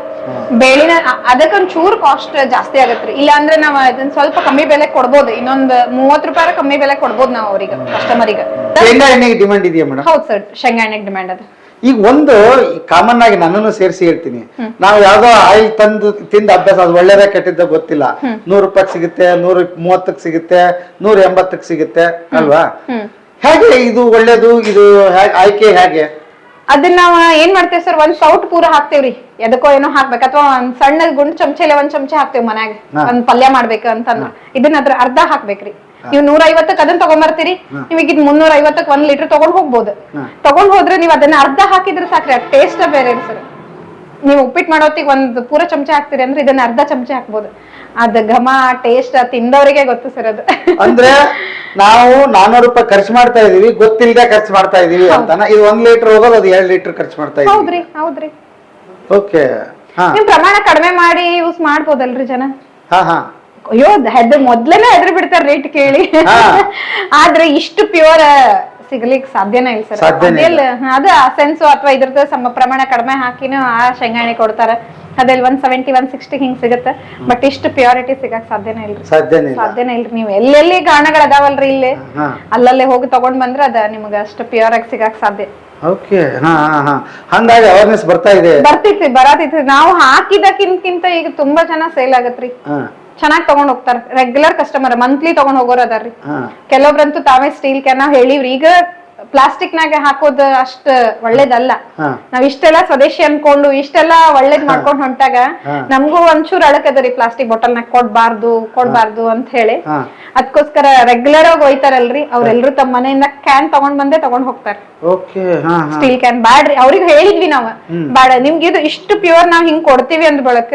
ಬೇಳಿನ ಅದಕ್ಕೊಂದ್ ಚೂರ್ ಕಾಸ್ಟ್ ಜಾಸ್ತಿ ಆಗತ್ರಿ. ಇಲ್ಲ ಅಂದ್ರೆ ನಾವ್ ಅದನ್ನ ಸ್ವಲ್ಪ ಕಮ್ಮಿ ಬೆಲೆ ಕೊಡ್ಬೋದು. ಇನ್ನೊಂದ್ ಮೂವತ್ ರೂಪಾಯಿ ಕಮ್ಮಿ ಬೆಲೆ ಕೊಡ್ಬೋದು ನಾವ್ ಅವ್ರಿಗೆ ಕಸ್ಟಮರಿಗೆ ಶೇಂಗಾ ಎಣ್ಣೆಗೆ ಡಿಮಾಂಡ್ ಇದೆಯಾ ಮೇಡಮ್ ಹೌದ್ ಸರ್ ಶೇಂಗಾ ಎಣ್ಣೆಗೆ ಡಿಮ್ಯಾಂಡ್ ಅದು. ಈಗ ಒಂದು ಕಾಮನ್ ಆಗಿ ನನ್ನನ್ನು ಸೇರಿಸಿ ಹೇಳ್ತೀನಿ. ನಾವು ಯಾವ್ದೋ ಆಯಿಲ್ ತಂದು ತಿಂದ ಅಭ್ಯಾಸ ಅದು ಒಳ್ಳೇದೇ ಕೆಟ್ಟಿದ್ದ ಗೊತ್ತಿಲ್ಲ. ನೂರ್ ರೂಪಾಯಿ ಸಿಗುತ್ತೆ ನೂರ ಮೂವತ್ತಕ್ಕೆ ಸಿಗುತ್ತೆ ನೂರ ಎಂಬತ್ತಕ್ಕೆ ಸಿಗುತ್ತೆ ಅಲ್ವಾ? ಹೇಗೆ ಇದು ಒಳ್ಳೇದು? ಇದು ಹ್ಯಾ- ಆಯ್ಕೆ ಹೇಗೆ? ಅದನ್ನ ನಾವ್ ಏನ್ ಮಾಡ್ತೇವ್ ಸರ್ ಒಂದ್ ಸೌಟ್ ಪೂರ ಹಾಕ್ತೇವ್ರಿ ಎದಕ್ಕೋ ಏನೋ ಹಾಕ್ಬೇಕು. ಅಥವಾ ಒಂದ್ ಸಣ್ಣ ಗುಂಡ್ ಚಮಚೆಲೆ ಒಂದ್ ಚಮಚೆ ಹಾಕ್ತೇವ್ ಮನ್ಯಾಗ. ಒಂದ್ ಪಲ್ಯ ಮಾಡ್ಬೇಕು ಅಂತಂದ್ರ. ಇದನ್ನ ಅದ್ರ ಅರ್ಧ ಹಾಕ್ಬೇಕ್ರಿ ನೀವು ನೂರ ಐವತ್ತಕ್ಕೆ ಅದನ್ನ ತಗೊಂಬರ್ತೀರಿ ನಿಮಗೆ ಇದ್ ಮುನ್ನೂರ ಐವತ್ತಕ್ಕೆ ಒಂದ್ ಲೀಟರ್ ತಗೊಂಡ್ ಹೋಗ್ಬೋದು. ತಗೊಂಡ್ ಹೋದ್ರೆ ನೀವ್ ಅದನ್ನ ಅರ್ಧ ಹಾಕಿದ್ರೆ ಸಾಕ್ರಿ. ಟೇಸ್ಟ್ ಬೇರೆ ಸರ್ ನೀವು ಉಪ್ಪಿಟ್ಟು ಮಾಡೋತ್ತಿಗೆ ಒಂದು ಪೂರ ಚಮಚ ಹಾಕ್ತೀರಿ ಅಂದ್ರೆ ಇದನ್ನ ಅರ್ಧ ಚಮಚ ಹಾಕ್ಬೋದು. ಅದ ಘಮ ಟೇಸ್ಟ್ ತಿಂದವರಿಗೆ ಗೊತ್ತು ಸರ್ ಅದು. ಅಂದ್ರೆ ನಾವು ನಾನೂರು ರೂಪಾಯಿ ಖರ್ಚು ಮಾಡ್ತಾ ಇದೀವಿ ಗೊತ್ತಿಲ್ಲದೆ ಖರ್ಚು ಮಾಡ್ತಾ ಇದೀವಿ ಅಂತಾನ? ಇದು ಒಂದ್ ಲೀಟರ್ ಹೋಗೋದು ಅದು ಎರಡ್ ಲೀಟರ್ ಖರ್ಚು ಮಾಡ್ತಾ ಇದೀವಿ. ಹೌದ್ರಿ ಹೌದ್ರಿ. ಓಕೆ ನಿಮ್ ಪ್ರಮಾಣ ಕಡಿಮೆ ಮಾಡಿ ಯೂಸ್ ಮಾಡ್ಬೋದಲ್ರಿ ಜನ? ಹಾ ಹಾ. ಅಯ್ಯೋ ಹೆದ್ರ ಮೊದ್ಲೇನೆ ಹೆದ್ರಿ ಬಿಡ್ತಾರ ರೇಟ್ ಕೇಳಿ. ಆದ್ರೆ ಇಷ್ಟು ಪ್ಯೂರ್ ಸಿಗ್ಲಿಕ್ ಸಾಧ್ಯನೇ ಇಲ್ಲ ಸರ್. ಸಾಧ್ಯನೇ ಇಲ್ಲ. ಅದು ಸೆನ್ಸು ಅಥವಾ ಇದ್ರದ ಸಮ ಪ್ರಮಾಣ ಕಡಿಮೆ ಹಾಕಿನ ಆ ಶೇಂಗಾಣಿ ಕೊಡ್ತಾರ. ಅದ್ರಲ್ಲಿ ಒನ್ ಸೆವೆಂಟಿ ಒನ್ ಸಿಕ್ಸ್ಟಿ ಹಿಂಗ್ ಸಿಗುತ್ತೆ. ಬಟ್ ಇಷ್ಟು ಪ್ಯೂರಿಟಿ ಸಿಗಕ್ ಸಾಧ್ಯನೇ ಇಲ್ರಿ. ಸಾಧ್ಯನೇ ಇಲ್ಲ. ಸಾಧ್ಯನೇ ಇಲ್ರಿ. ನೀವು ಎಲ್ಲೆಲ್ಲಿ ಗಾಣಗಳು ಅದಾವಲ್ರಿ ಇಲ್ಲಿ? ಹಾ ಅಲ್ಲಲ್ಲೇ ಹೋಗಿ ತಗೊಂಡ್ ಬಂದ್ರೆ ಅದ ನಿಮ್ಗೆ ಅಷ್ಟು ಪ್ಯೂರ್ ಆಗಿ ಸಿಗಕ್ ಸಾಧ್ಯ. ಓಕೆ ಹಾ ಹಾ ಹಾ. ಹಂಗಾಗಿ ಅವೇರ್ನೆಸ್ ಬರ್ತಾ ಇದೆ. ಬರ್ತಿತ್ರಿ ಬರತೈತ್ರಿ ನಾವು ಹಾಕಿದಕ್ಕಿಂತ ಈಗ ತುಂಬಾ ಜನ ಸೇಲ್ ಆಗತ್ರಿ. ಹಾ. ಚೆನ್ನಾಗಿ ತಗೊಂಡ್ ಹೋಗ್ತಾರ. ರೆಗ್ಯುಲರ್ ಕಸ್ಟಮರ್ ಮಂತ್ಲಿ ತಗೊಂಡ್ ಹೋಗೋರ್ ಅದಾರ್ರಿ. ಕೆಲವೊಬ್ರಂತೂ ತಾವೇ ಸ್ಟೀಲ್ ಕ್ಯಾನ್ ಹೇಳಿವ್ರಿ. ಈಗ ಪ್ಲಾಸ್ಟಿಕ್ ನಾಗ ಹಾಕೋದ್ ಅಷ್ಟ ಒಳ್ಳೇದಲ್ಲ. ನಾವ್ ಇಷ್ಟೆಲ್ಲ ಸ್ವದೇಶಿ ಅನ್ಕೊಂಡು ಇಷ್ಟೆಲ್ಲ ಒಳ್ಳೇದ್ ಮಾಡ್ಕೊಂಡ್ ಹೊಂಟಾಗ. ನಮಗೂ ಒಂಚೂರ್ ಅಳಕದರಿ ಪ್ಲಾಸ್ಟಿಕ್ ಬಾಟಲ್ ನಾಗ ಕೊಡ್ಬಾರ್ದು ಕೊಡ್ಬಾರ್ದು ಅಂತ ಹೇಳಿ. ಅದಕ್ಕೋಸ್ಕರ ರೆಗ್ಯುಲರ್ ಆಗಿ ಒಯ್ತಾರಲ್ರಿ ಅವ್ರೆಲ್ರು ತಮ್ಮ ಮನೆಯಿಂದ ಕ್ಯಾನ್ ತಗೊಂಡ್ ಬಂದೆ ತಗೊಂಡ್ ಹೋಗ್ತಾರ. ಸ್ಟೀಲ್ ಕ್ಯಾನ್ ಬ್ಯಾಡ್ರಿ ಅವ್ರಿಗೆ ಹೇಳಿದ್ವಿ ನಾವ್. ಬಾಡ ಬ್ಯಾಡ ನಿಮ್ಗೆ ಇದು ಇಷ್ಟು ಪ್ಯೂರ್ ನಾವ್ ಹಿಂಗ್ ಕೊಡ್ತೀವಿ ಅಂದ್ ಬಳಕ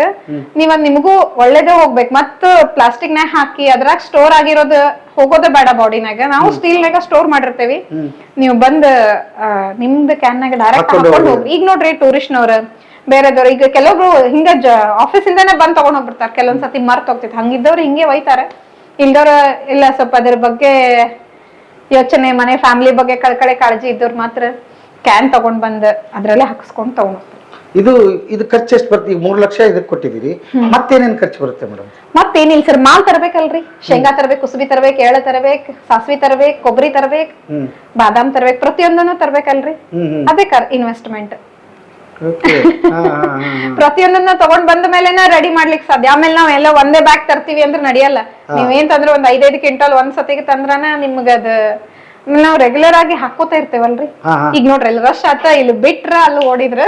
ನೀವ್ ನಿಮಗೂ ಒಳ್ಳೇದೇ ಹೋಗ್ಬೇಕು. ಮತ್ತ ಪ್ಲಾಸ್ಟಿಕ್ ನಾಗ ಹಾಕಿ ಅದ್ರಾಗ ಸ್ಟೋರ್ ಆಗಿರೋದು ಹೋಗೋದೇ ಬೇಡ ಬಾಡಿನಾಗ. ನಾವು ಸ್ಟೀಲ್ ನಾಗ ಸ್ಟೋರ್ ಮಾಡಿರ್ತೇವಿ. ನೀವು ಬಂದ್ ನಿಮ್ದ್ ಕ್ಯಾನ್ ನಾಗ ಡೈರೆಕ್ಟ್ ಹಾಕೊಂಡು ಹಾಕೊಂಡು ಹೋಗಿ. ಹೋಗ್ರಿ. ಈಗ ನೋಡ್ರಿ ಟೂರಿಸ್ಟ್ನವ್ರ ಬೇರೆದವ್ರು ಈಗ ಕೆಲವೊಬ್ರು ಹಿಂಗ ಆಫೀಸ್ ಇಂದಾನೆ ಬಂದ್ ತಗೊಂಡ್ ಹೋಗ್ಬಿಡ್ತಾರ. ಕೆಲವೊಂದ್ಸತಿ ಮರ್ತ್ ಹೋಗ್ತೈತಿ ಹಂಗಿದ್ದವ್ರು ಹಿಂಗೆ ಒಯ್ತಾರ. ಇಲ್ದವ್ರ ಇಲ್ಲ ಸ್ವಲ್ಪ ಅದ್ರ ಬಗ್ಗೆ ಯೋಚನೆ ಮನೆ ಫ್ಯಾಮಿಲಿ ಬಗ್ಗೆ ಕಳ್ಕಳೆ ಕಾಳಜಿ ಇದ್ದವ್ರು ಮಾತ್ರ ಕ್ಯಾನ್ ತಗೊಂಡ್ ಬಂದ್ ಅದ್ರಲ್ಲೇ ಹಾಕಿಸ್ಕೊಂಡ್ ತಗೊಂಡ್ ಹೋಗ್ತಾರೆ. ಇದು ಇದು ಖರ್ಚು ಎಷ್ಟು ಬರ್ತದೆ? ಈಗ ಮೂರು ಲಕ್ಷ ಇದಕ್ಕೆ ಕೊಟ್ಟಿದ್ದೀರಿ. ಮತ್ತೇನೇನು ಖರ್ಚು ಬರುತ್ತೆ ಮೇಡಮ್? ಮತ್ತೇನಿಲ್ಲ ಸರ್ ಮಾಲ್ ತರಬೇಕಲ್ರಿ. ಶೇಂಗಾ ತರಬೇಕು ಕುಸುಬಿ ತರಬೇಕು ಎಳ್ಳ ತರಬೇಕು ಸಾಸಿವೆ ತರಬೇಕು ಕೊಬ್ಬರಿ ತರಬೇಕು ಬಾದಾಮ್ ತರಬೇಕು ಪ್ರತಿಯೊಂದನ್ನು ತರ್ಬೇಕಲ್ರಿ. ಅದೇ ಕರ್ ಇನ್ವೆಸ್ಟ್ಮೆಂಟ್ ಪ್ರತಿಯೊಂದನ್ನ ತಗೊಂಡ್ ಬಂದ ಮೇಲೆನ ರೆಡಿ ಮಾಡ್ಲಿಕ್ಕೆ ಸಾಧ್ಯ. ಆಮೇಲೆ ನಾವ್ ಎಲ್ಲ ಒಂದೇ ಬ್ಯಾಗ್ ತರ್ತೀವಿ ಅಂದ್ರೆ ನಡೆಯಲ್ಲ. ನೀವೇನ್ ತಂದ್ರೆ ಒಂದ್ ಐದೈದು ಕ್ವಿಂಟಲ್ ಒಂದ್ ಸತಿಗೆ ತಂದ್ರನ ನಿಮ್ಗ ಅದ ನಾವ್ ರೆಗ್ಯುಲರ್ ಆಗಿ ಹಾಕೋತಾ ಇರ್ತೇವಲ್ರಿ. ಈಗ ನೋಡ್ರಿ ಅಲ್ಲಿ ರಶ್ ಆತ ಇಲ್ಲಿ ಬಿಟ್ರ ಅಲ್ಲಿ ಓಡಿದ್ರ.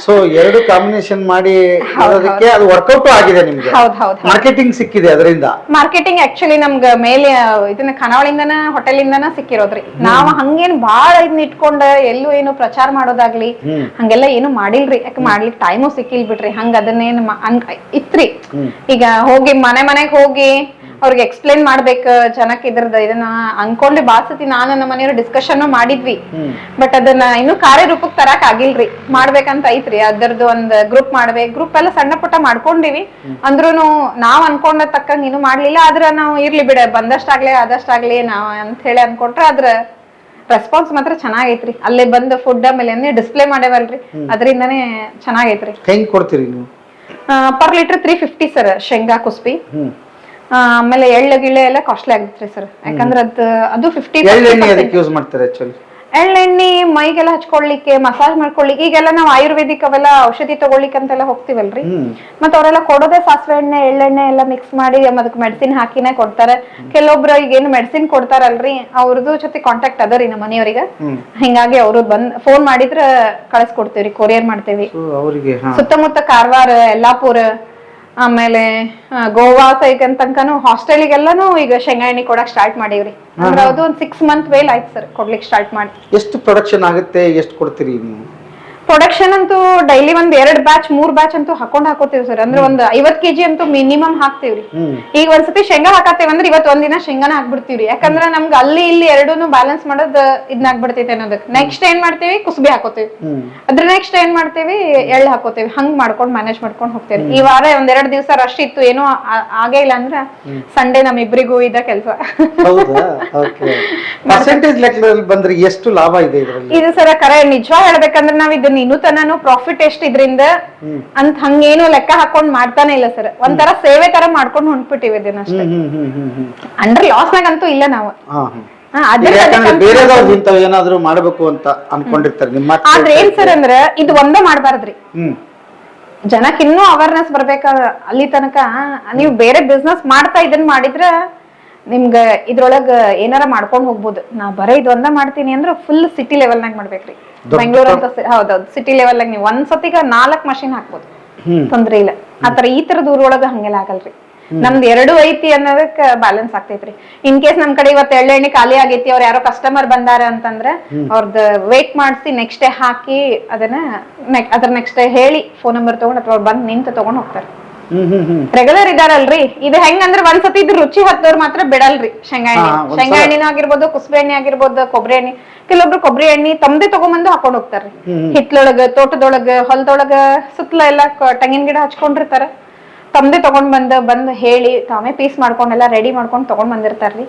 ಸೊ ಎರಡು ಕಾಂಬಿನೇಷನ್ ಮಾಡಿ ಮಾಡೋದಕ್ಕೆ ಅದು ವರ್ಕೌಟ್ ಆಗಿದೆ ನಿಮ್ಗೆ. ಹೌದ್ ಹೌದ್. ಮಾರ್ಕೆಟಿಂಗ್ ಸಿಕ್ಕಿದೆ ಅದರಿಂದ. ಮಾರ್ಕೆಟಿಂಗ್ ಆಕ್ಚುಲಿ ನಮ್ಗ ಮೇಲೆ ಇದನ್ನ ಖನಾವಳಿಂದನ ಹೋಟೆಲ್ ಇಂದನ ಸಿಕ್ಕಿರೋದ್ರಿ. ನಾವ್ ಹಂಗೇನ್ ಬಾಳ ಇದನ್ನ ಇಟ್ಕೊಂಡ ಎಲ್ಲೂ ಏನು ಪ್ರಚಾರ ಮಾಡೋದಾಗ್ಲಿ ಹ್ಮ್. ಹಂಗೆಲ್ಲ ಏನು ಮಾಡಿಲ್ರಿ. ಯಾಕೆ ಮಾಡ್ಲಿಕ್ಕೆ ಟೈಮು ಸಿಕ್ಕಿಲ್ ಬಿಡ್ರಿ ಹಂಗ ಅದನ್ನೇನ್ ಮಾ- ಇತ್ರಿ. ಈಗ ಹೋಗಿ ಮನೆ ಮನೆಗ್ ಹೋಗಿ ಅವ್ರಿಗೆ ಎಕ್ಸ್ಪ್ಲೇನ್ ಮಾಡ್ಬೇಕು ಜನಕ್ಕೆ ಇದ್ರದ ಇದನ್ನ ಅನ್ಕೊಂಡೆ ಬಾಸತಿ ಸತಿ ನಾನು ನಮ್ಮ ಮನೆಯವ್ರ ಡಿಸ್ಕಷನ್ ಮಾಡಿದ್ವಿ. ಬಟ್ ಅದನ್ನ ಇನ್ನು ಕಾರ್ಯರೂಪಕ್ ತರಕ್ ಆಗಿಲ್ರಿ. ಮಾಡ್ಬೇಕಂತ ಐತ್ರಿ. ಅದರದ್ದು ಒಂದ್ ಗ್ರೂಪ್ ಮಾಡ್ಬೇಕು ಗ್ರೂಪ್ ಎಲ್ಲ ಸಣ್ಣ ಪುಟ್ಟ ಮಾಡ್ಕೊಂಡಿವಿ. ಅಂದ್ರೂನು ನಾವ್ ಅನ್ಕೊಂಡ ತಕ್ಕಂಗ ಇನ್ನು ಮಾಡ್ಲಿಲ್ಲ. ಆದ್ರ ನಾವು ಇರ್ಲಿ ಬಿಡ ಬಂದಷ್ಟಾಗ್ಲಿ ಆದಷ್ಟಾಗ್ಲಿ ನಾವ್ ಅಂತ ಹೇಳಿ ಅನ್ಕೊಂಡ್ರೆ ಅದ್ರ ರೆಸ್ಪಾನ್ಸ್ ಮಾತ್ರ ಚೆನ್ನಾಗೈತ್ರಿ. ಅಲ್ಲೇ ಬಂದ ಫುಡ್ ಆಮೇಲೆ ಡಿಸ್ಪ್ಲೇ ಮಾಡೇವಲ್ರಿ. ಅದರಿಂದನೇ ಚೆನ್ನಾಗೈತ್ರಿ. ಹೆಂಗ್ ಕೊಡ್ತೀರಿ ನೀವು? Per litre three fifty sir ಶೇಂಗಾ ಕುಸ್ಬಿ. ಆಮೇಲೆ ಎಳ್ಳು ಗಿಳ್ಳೆ ಎಲ್ಲ ಕಾಸ್ಟ್ಲಿ ಆಗುತ್ತೆ ಸರ್ ಯಾಕಂದ್ರೆ ಅದು ಅದು ಫಿಫ್ಟಿ ಎಳ್ಳೆಣ್ಣೆ ಅದಕ್ಕೆ ಯೂಸ್ ಮಾಡ್ತಾರೆ ಆಕ್ಚುಲಿ ಎಳ್ಳೆಣ್ಣೆ ಮೈಗೆಲ್ಲ ಹಚ್ಕೊಳ್ಲಿಕ್ಕೆ ಮಸಾಜ್ ಮಾಡ್ಕೊಳ್ಲಿಕ್ಕೆ ಈಗೆಲ್ಲ ನಾವು ಆಯುರ್ವೇದಿಕ್ ಅವೆಲ್ಲ ಔಷಧಿ ತಗೊಳ್ಲಿಕ್ಕೆ ಅಂತೆಲ್ಲ ಹೋಗ್ತಿವಲ್ರಿ. ಮತ್ತೆ ಅವರೆಲ್ಲ ಕೊಡೋದೇ ಸಾಸಿವೆ ಎಣ್ಣೆ ಎಳ್ಳೆಣ್ಣೆ ಎಲ್ಲ ಮಿಕ್ಸ್ ಮಾಡಿ ಅದಕ್ಕೆ ಮೆಡಿಸಿನ್ ಹಾಕಿನೇ ಕೊಡ್ತಾರೆ. ಕೆಲವೊಬ್ರು ಈಗ ಏನು ಮೆಡಿಸಿನ್ ಕೊಡ್ತಾರಲ್ರಿ ಅವ್ರದ್ದು ಜೊತೆ ಕಾಂಟ್ಯಾಕ್ಟ್ ಅದರಿ ನಮ್ಮ ಮನೆಯವ್ರಿಗೆ. ಹಿಂಗಾಗಿ ಅವರು ಬಂದ್ ಫೋನ್ ಮಾಡಿದ್ರ ಕಳಿಸ್ಕೊಡ್ತೀವ್ರಿ ಕೊರಿಯರ್ ಮಾಡ್ತೇವಿ. ಸುತ್ತಮುತ್ತ ಕಾರವಾರ ಯಲ್ಲಾಪುರ ಆಮೇಲೆ ಗೋವಾ ಸೈಡ್ ತನಕನು ಹಾಸ್ಟೆಲಿಗೆಲ್ಲಾನು ಈಗ ಶೇಂಗಾ ಎಣ್ಣೆ ಕೊಡಕ್ ಸ್ಟಾರ್ಟ್ ಮಾಡೀವ್ರಿ. ಅಂದ್ರೆ ಅದು ಒಂದ್ ಸಿಕ್ಸ್ ಮಂತ್ ವೇಲ್ ಆಯ್ತು ಸರ್ ಕೊಡ್ಲಿಕ್ಕೆ ಸ್ಟಾರ್ಟ್ ಮಾಡಿ. ಎಷ್ಟು ಪ್ರೊಡಕ್ಷನ್ ಆಗುತ್ತೆ ಎಷ್ಟು ಕೊಡ್ತೀರಿ ನೀವು? ಪ್ರೊಡಕ್ಷನ್ ಅಂತೂ ಡೈಲಿ ಒಂದ್ ಎರಡ್ ಬ್ಯಾಚ್ ಮೂರ್ ಬ್ಯಾಚ್ ಅಂತೂ ಹಾಕೊಂಡ್ ಹಾಕೋತೀವಿ ಸರ್ ಅಂದ್ರೆ ಒಂದ್ ಐವತ್ ಕೆಜಿ ಅಂತೂ ಮಿನಿಮಮ್ ಹಾಕ್ತಿವ್ರಿ. ಈಗ ಒಂದ್ಸತಿ ಶೇಂಗಾ ಹಾಕತ್ತೇವೆ ಅಂದ್ರೆ ಇವತ್ ಒಂದಿನ ಶೇಂಗಾನ ಹಾಕ್ಬಿಡ್ತೀವ್ರಿ. ಯಾಕಂದ್ರ ನಮ್ಗೆ ಅಲ್ಲಿ ಇಲ್ಲಿ ಎರಡೂನು ಬ್ಯಾಲೆನ್ಸ್ ಮಾಡೋದ್ ಇದನ್ನ ಆಗ್ಬಿಡ್ತೈತೆ ಅನ್ನೋದಕ್ಕೆ ನೆಕ್ಸ್ಟ್ ಏನ್ ಮಾಡ್ತೀವಿ? ಕುಸುಬಿ ಹಾಕೋತೀವಿ. ಅದ್ರ ನೆಕ್ಸ್ಟ್ ಏನ್ ಮಾಡ್ತೀವಿ? ಎಳ್ಳು ಹಾಕೋತೀವಿ. ಹಂಗ್ ಮಾಡ್ಕೊಂಡು ಮ್ಯಾನೇಜ್ ಮಾಡ್ಕೊಂಡ್ ಹೋಗ್ತೇವೆ ಈ ವಾರ ಒಂದೆರಡ್ ದಿವಸ ರಶ್ ಇತ್ತು. ಏನೋ ಆಗೇ ಇಲ್ಲ ಅಂದ್ರೆ ಸಂಡೇ ನಮ್ ಇಬ್ರಿಗೂ ಇದ ಕೆಲ್ಸ. ಪರ್ಸೆಂಟೇಜ್ ಲೆಕ್ಕದಲ್ಲಿ ಬಂದ್ರೆ ಎಷ್ಟು ಲಾಭ ಇದೆ ಇದು ಸರ ಕರೆ ನಿಜ ಹೇಳ್ಬೇಕಂದ್ರೆ ನಾವ್ ಇದನ್ನ ಇವನ್ ಇನ್ನೂ ತನನು ಪ್ರಾಫಿಟ್ ಎಷ್ಟ್ ಇದ್ರಿಂದ ಅಂತ ಹಂಗೇನು ಲೆಕ್ಕ ಹಾಕೊಂಡ್ ಮಾಡ್ತಾನೆ ಇಲ್ಲ ಸರ್. ಒಂಥರ ಸೇವೆ ತರ ಮಾಡ್ಕೊಂಡು ಹೊಂಟ್ಬಿಟ್ಟಿವಿ ಇದನ್ನ ಅಷ್ಟೇ. ಹ್ಮ್ ಲಾಸ್ ನಾಗಂತೂ ಇಲ್ಲ ನಾವು. ಅದ್ರ ಏನಾದ್ರು ಮಾಡ್ಬೇಕು ಅಂತ ಅನ್ಕೊಂಡಿರ್ತಾರೆ. ನಿಮ್ಮ ಆದ್ರೆ ಏನ್ ಸರ್ ಅಂದ್ರ ಇದು ಒಂದೇ ಮಾಡಬಾರ್ದ್ರಿ. ಜನಕ್ಕೆ ಇನ್ನೂ ಅವೇರ್ನೆಸ್ ಬರ್ಬೇಕ? ಅಲ್ಲಿ ತನಕ ನೀವು ಬೇರೆ ಬಿಸ್ನೆಸ್ ಮಾಡ್ತಾ ಇದನ್ ಮಾಡಿದ್ರ ನಿಮ್ಗ ಇದ್ರೊಳಗ ಏನಾರ ಮಾಡ್ಕೊಂಡ್ ಹೋಗ್ಬೋದು. ನಾ ಬರೀ ಇದೊಂದ ಒಂದ ಮಾಡ್ತೀನಿ ಅಂದ್ರೆ ಫುಲ್ ಸಿಟಿ ಲೆವೆಲ್ನಾಗ ಮಾಡ್ಬೇಕ್ರಿ. ಬೆಂಗಳೂರು ಅಂತ ಹೌದೌದು ಸಿಟಿ ಲೆವೆಲ್ನಾಗ ನೀವು ಒಂದ್ ಸತಿಗ ನಾಲ್ಕ್ ಮಷಿನ್ ಹಾಕ್ಬೋದು. ತೊಂದ್ರೆ ಇಲ್ಲ. ಆತರ ಈ ತರದ ಊರೊಳಗ ಹಂಗೆಲ್ಲ ಆಗಲ್ರಿ. ನಮ್ದು ಎರಡು ಐತಿ ಅನ್ನೋದಕ್ಕ ಬ್ಯಾಲೆನ್ಸ್ ಆಗ್ತೈತ್ರಿ. ಇನ್ ಕೇಸ್ ನಮ್ ಕಡೆ ಇವತ್ತು ಎಳ್ಳೆಣ್ಣೆ ಖಾಲಿ ಆಗೈತಿ ಅವ್ರ ಯಾರೋ ಕಸ್ಟಮರ್ ಬಂದಾರ ಅಂತಂದ್ರೆ ಅವ್ರದ್ದು ವೇಟ್ ಮಾಡಿಸಿ ನೆಕ್ಸ್ಟ್ ಡೇ ಹಾಕಿ ಅದನ್ನ ಅದ್ರ ನೆಕ್ಸ್ಟ್ ಡೇ ಹೇಳಿ ಫೋನ್ ನಂಬರ್ ತಗೊಂಡ್ ಅಥವಾ ಅವ್ರು ಬಂದ್ ನಿಂತು ತಗೊಂಡ್ ಹೋಗ್ತಾರೆ. ರೆಗ್ಯುಲರ್ ಇದಾರಲ್ರಿ. ಇದು ಹೆಂಗಂದ್ರೆ ಒಂದ್ಸತಿ ಇದು ರುಚಿ ಹತ್ತೋರ್ ಮಾತ್ರ ಬಿಡಲ್ರಿ. ಶೇಂಗಾ ಎಣ್ಣೆ ಶೇಂಗಾ ಎಣ್ಣೆನೂ ಆಗಿರ್ಬೋದು ಕುಸುಬೆ ಎಣ್ಣೆ ಆಗಿರ್ಬೋದು ಕೊಬ್ಬರಿ ಎಣ್ಣೆ. ಕೆಲವೊಬ್ರು ಕೊಬ್ಬರಿ ಎಣ್ಣೆ ತಮ್ದೆ ತಗೊಂಬಂದು ಹಾಕೊಂಡ್ ಹೋಗ್ತಾರ್ರಿ ಹಿತ್ಲೊಳಗ ತೋಟದೊಳಗ ಹೊಲದೊಳಗ ಸುತ್ತಲ ಎಲ್ಲ ತೆಂಗಿನ ಗಿಡ ಹಚ್ಕೊಂಡಿರ್ತಾರ. ತಮ್ದೇ ತಗೊಂಡ್ ಬಂದು ಬಂದ್ ಹೇಳಿ ತಾವೇ ಪೀಸ್ ಮಾಡ್ಕೊಂಡೆಲ್ಲ ರೆಡಿ ಮಾಡ್ಕೊಂಡ್ ತಗೊಂಡ್ ಬಂದಿರ್ತಾರ್ರಿ.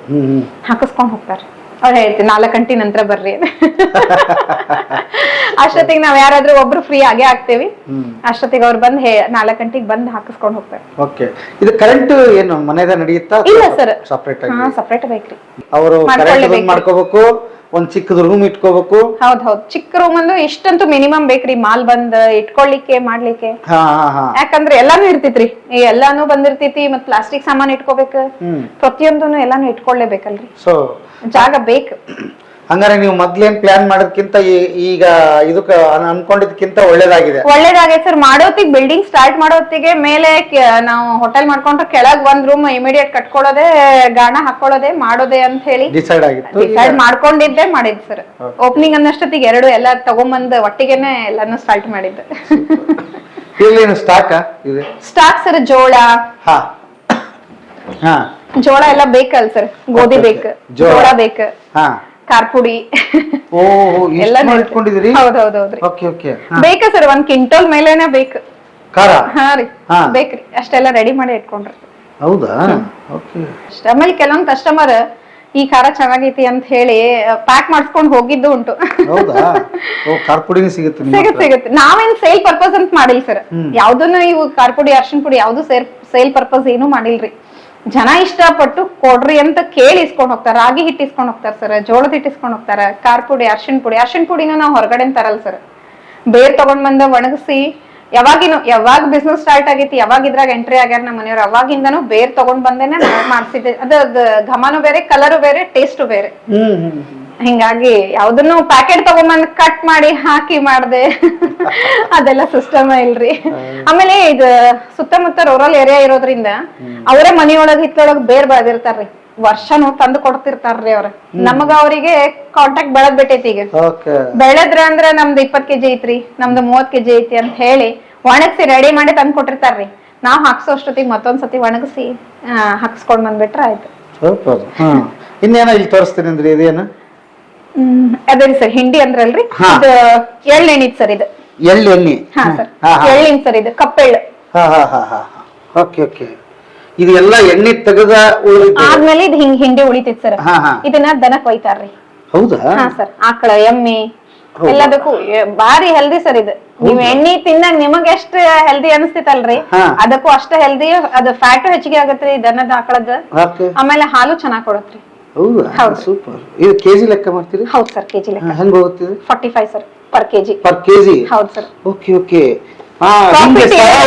ಹಾಕಿಸ್ಕೊಂಡ್ ಹೋಗ್ತಾರ. ಅವ್ರು ಹೇಳ್ತೀನಿ ನಾಲ್ಕು ಗಂಟೆ ನಂತರ ಬರ್ರಿ. ಅಷ್ಟೊತ್ತಿಗೆ ನಾವ್ ಯಾರಾದ್ರೂ ಒಬ್ರು ಫ್ರೀ ಆಗೇ ಆಗ್ತೇವಿ. ಅಷ್ಟೊತ್ತಿಗೆ ಅವ್ರು ಬಂದ್ ನಾಲ್ಕು ಗಂಟೆಗೆ ಬಂದ್ ಹಾಕಿಸ್ಕೊಂಡು ಹೋಗ್ತಾರೆ. ಓಕೆ ಇದು ಕರೆಂಟ್ ಏನು ಮನೆದ ನಡೆಯುತ್ತಾ ಇಲ್ಲ ಸರ್. ಸಪ್ರೇಟ್ ಸಪ್ರೇಟ್ ಬೇಕ್ರಿ. ಅವರು ಮಾಡ್ಕೋಬೇಕು. ಒಂದ್ ಚಿಕ್ಕದ ರೂಮ್ ಇಟ್ಕೋಬೇಕು. ಹೌದ್ ಹೌದ್. ಚಿಕ್ಕ ರೂಮ್ ಅಂದ್ರೆ ಇಷ್ಟಂತೂ ಮಿನಿಮಮ್ ಬೇಕ್ರಿ. ಮಾಲ್ ಬಂದ್ ಇಟ್ಕೊಳ್ಳಿಕ್ಕೆ ಮಾಡ್ಲಿಕ್ಕೆ. ಹಾ ಹಾ ಹಾ. ಯಾಕಂದ್ರೆ ಎಲ್ಲಾನು ಇರ್ತಿತ್ರಿ. ಈ ಎಲ್ಲಾನು ಬಂದಿರ್ತೈತಿ ಮತ್ ಪ್ಲಾಸ್ಟಿಕ್ ಸಾಮಾನ್ ಇಟ್ಕೋಬೇಕು. ಪ್ರತಿಯೊಂದು ಪ್ರತಿಯೊಂದನು ಎಲ್ಲಾನು ಇಟ್ಕೊಳ್ಳೇಬೇಕಲ್ರಿ ಸೊ ಜಾಗ ಬೇಕು. ಹಂಗಾರೆ ನೀವು ಮೊದ್ಲೇನ್ ಪ್ಲಾನ್ ಮಾಡೋದಕ್ಕಿಂತ ಈ- ಈಗ ಇದಕ್ಕ ಅನ್- ಅನ್ಕೊಂಡಿದ್ಕಿಂತ ಒಳ್ಳೇದಾಗಿದೆ. ಒಳ್ಳೇದಾಗೈತೆ ಸರ್. ಮಾಡೋತ್ತಿಗೆ ಬಿಲ್ಡಿಂಗ್ ಸ್ಟಾರ್ಟ್ ಮಾಡೋತ್ತಿಗೆ ಮೇಲೆ ಕೆ- ನಾವು ಹೋಟೆಲ್ ಮಾಡ್ಕೊಂಡ್ರೆ ಕೆಳಗ್ ಒಂದ್ ರೂಮ್ ಇಮಿಡಿಯೇಟ್ ಕಟ್ಕೊಳ್ಳೋದೇ ಗಾಣ ಹಾಕೊಳ್ಳೋದೇ ಮಾಡೋದೇ ಅಂತ ಹೇಳಿ ಡಿಸೈಡ್ ಆಗಿತ್ತು. ಡಿಸೈಡ್ ಮಾಡ್ಕೊಂಡಿದ್ದೆ ಮಾಡಿದ್ ಸರ್. ಓಪನಿಂಗ್ ಅನ್ನಷ್ಟೊತ್ತಿಗೆ ಎರಡು ಎಲ್ಲ ತಗೊಂಬಂದ್ ಒಟ್ಟಿಗೆನೆ ಎಲ್ಲಾನು ಸ್ಟಾರ್ಟ್ ಮಾಡಿದ್ದೆ. ಇಲ್ಲೇನು ಸ್ಟಾಕ ಇದೆ? ಸ್ಟಾಕ್ ಸರ್ ಜೋಳ. ಹಾ. ಹಾ. ಜೋಳ ಎಲ್ಲ ಬೇಕಲ್ ಸರ್. ಗೋಧಿ Okay, ಬೇಕು. okay. ಜೋಳ. ಜೋಳ ಬೇಕು. ಹಾ. ಕಾರ್ಪುಡಿ ಬೇಕಾ ಎಲ್ಲ ಎಲ್ಲ ಇಟ್ಕೊಂಡಿದ್ರಿ ಹೌದೌದೌದ್ರಿ. Okay okay. ಬೇಕ ಸರ್ ಒಂದ್ ಕ್ವಿಂಟಲ್ ಮೇಲೆನೆ ಬೇಕು? ಖಾರ? ಹಾ ರೀ. ಹಾ. ಬೇಕ್ರಿ. ಅಷ್ಟೆಲ್ಲ ರೆಡಿ ಮಾಡಿ ಇಟ್ಕೊಂಡ್ರಿ. ಹೌದಾ? ಓಕೆ. ಆಮೇಲೆ ಕೆಲವೊಂದ್ ಕಸ್ಟಮರ್ ಈ ಖಾರ ಚೆನ್ನಾಗೈತಿ ಅಂತ ಹೇಳಿ ಪ್ಯಾಕ್ ಮಾಡಿಸ್ಕೊಂಡು ಹೋಗಿದ್ದು ಉಂಟು. ಹೌದಾ? ಓ ಖಾರ ಪುಡಿನೂ ಸಿಗುತ್ತೆ ನಿಮ್ಮ ಸಿಗುತ್ತೆ ಸಿಗುತ್ತೆ. ನಾವೇನ್ ಸೇಲ್ ಪರ್ಪಸ್ ಅಂತ ಮಾಡಿಲ್ಲ ಸರ್. ಯಾವ್ದನ್ನ ಇವು ಖಾರ ಪುಡಿ ಅರ್ಶಿನ ಪುಡಿ ಯಾವ್ದು ಸೇಲ್ ಪರ್ಪಸ್ ಏನು ಮಾಡಿಲ್ರಿ. ಜನ ಇಷ್ಟಪಟ್ಟು ಕೊಡ್ರಿ ಅಂತ ಕೇಳಿ ಇಸ್ಕೊಂಡು ಹೋಗ್ತಾರ. ರಾಗಿ ಹಿಟ್ಟು ಇಸ್ಕೊಂಡು ಹೋಗ್ತಾರ ಸರ್, ಜೋಳದ ಹಿಟ್ಟು ಇಸ್ಕೊಂಡು ಹೋಗ್ತಾರ ಖಾರ ಪುಡಿ ಅರ್ಶಿನ ಪುಡಿ. ಅರ್ಶಿನ ಪುಡಿನ ನಾವು ಹೊರಗಡೆ ತರಲ್ಲ ಸರ್. ಬೇರ್ ತಗೊಂಡ್ ಬಂದ ಒಣಗಿಸಿ, ಯಾವಾಗಿನು, ಯಾವಾಗ ಬಿಸ್ನೆಸ್ ಸ್ಟಾರ್ಟ್ ಆಗೈತಿ, ಯಾವಾಗ ಇದ್ರಾಗ ಎಂಟ್ರಿ ಆಗ್ಯಾರ ನಮ್ಮ ಮನೆಯವ್ರು, ಅವಾಗಿಂದನು ಬೇರ್ ತಗೊಂಡ್ ಬಂದೇನೆ ಮಾಡ್ಸಿದ್ದೆ. ಅದ ಘಮನು ಬೇರೆ ಕಲರು ಬೇರೆ ಟೇಸ್ಟು ಬೇರೆ. ಹಿಂಗಾಗಿ ಯಾವ್ದನ್ನು ಪ್ಯಾಕೆಟ್ ತಗೊಂಬಂದ್ ಕಟ್ ಮಾಡಿ ಹಾಕಿ ಮಾಡ್ದೆ. ಅದೆಲ್ಲ ಸಿಸ್ಟಮ್ ಇಲ್ರಿ. ಆಮೇಲೆ ಇದು ಸುತ್ತಮುತ್ತ ರೂರಲ್ ಏರಿಯಾ ಇರೋದ್ರಿಂದ ಅವರೇ ಮನಿಯೊಳಗ್ ಹಿತ್ತೊಳಗ್ ಬೇರ್ ಬೆಳೆದಿರ್ತಾರ್ರಿ. ವರ್ಷನು ತಂದು ಕೊಡ್ತಿರ್ತಾರ್ರಿ ಅವ್ರ. ನಮಗ ಅವರಿಗೆ ಕಾಂಟ್ಯಾಕ್ಟ್ ಬೆಳದ್ ಬಿಟ್ಟೈತಿ ಈಗ. ಬೆಳೆದ್ರ ಅಂದ್ರ ನಮ್ದು ಇಪ್ಪತ್ ಕೆಜಿ ಐತ್ರಿ ನಮ್ದು ಮೂವತ್ ಕೆಜಿ ಐತಿ ಅಂತ ಹೇಳಿ ಒಣಗ್ಸಿ ರೆಡಿ ಮಾಡಿ ತಂದು ಕೊಟ್ಟಿರ್ತಾರ್ರಿ. ನಾವ್ ಹಾಕ್ಸೋ ಅಷ್ಟೊತ್ತಿಗೆ ಮತ್ತೊಂದ್ ಸತಿ ಒಣಗಿಸಿ ಹಾಕ್ಸ್ಕೊಂಡ್ ಬಂದ್ಬಿಟ್ರೆ ಆಯ್ತು. ಇನ್ನೇನ ಇಲ್ಲಿ ತೋರಿಸ್ತೀನಿ ಅಂದ್ರೆ ಇದೇನು? ಅದೇ ಸರ್ ಹಿಂಡಿ ಅಂದ್ರಲ್ರಿ? ಹಾ. ಇದು ಸರ್ ಇದು. ಎಳ್ಳು ಎಣ್ಣೆ ಹಾ ಸರ್ ಹಾ ಹಾ. ಎಳ್ಳಿನ ಸರ್ ಇದು ಕಪ್ಪೆಳ್ಳು. ಹಾ ಹಾ ಹಾ ಹಾ ಓಕೆ ಓಕೆ. ಇದು ಎಲ್ಲ ಎಣ್ಣೆ ತೆಗೆದ ಆದ್ಮೇಲೆ ಇದು ಹಿಂಗ್ ಹಿಂಡಿ ಉಳಿತೈತ್ ಸರ್. ಹಾ ಹಾ. ಇದನ್ನ ದನಕ್ ಒಯ್ತಾರ್ರಿ ಹೌದಾ? ಹಾ ಸರ್ ಆಕಳ ಎಮ್ಮಿ ಹೌದಾ? ಎಲ್ಲದಕ್ಕೂ ಎ- ಬಾರಿ ಹೆಲ್ದಿ ಸರ್ ಇದು. ನೀವ್ ಎಣ್ಣಿ ತಿನ್ನ ನಿಮಗ್ ಎಷ್ಟ್ ಹೆಲ್ದಿ ಅನಿಸ್ತಿತ್ತಲ್ರಿ? ಹಾ. ಅದಕ್ಕೂ ಅಷ್ಟ ಹೆಲ್ದಿ ಅದು ಫ್ಯಾಟ್ ಹೆಚ್ಚಿಗೆ ಆಗತ್ರಿ ದನದ ಆಕಳದ. ಓಕೆ. ಆಮೇಲೆ ಹಾಲು ಚೆನ್ನಾಗ್ ಕೊಡತ್ರಿ. ಹೌದಾ. ಸೂಪರ್ ಇದು ಕೆಜಿ ಲೆಕ್ಕ ಮಾಡ್ತೀರಿ? ಹೌದ್ ಸರ್ ಕೆಜಿ ಲೆಕ್ಕ. ಹಾ, ಹೆಂಗ್ ಹೋಗುತ್ತೆ forty five sir per KG. Per KG? ಹೌದ್ ಸರ್. ಓಕೆ ಓಕೆ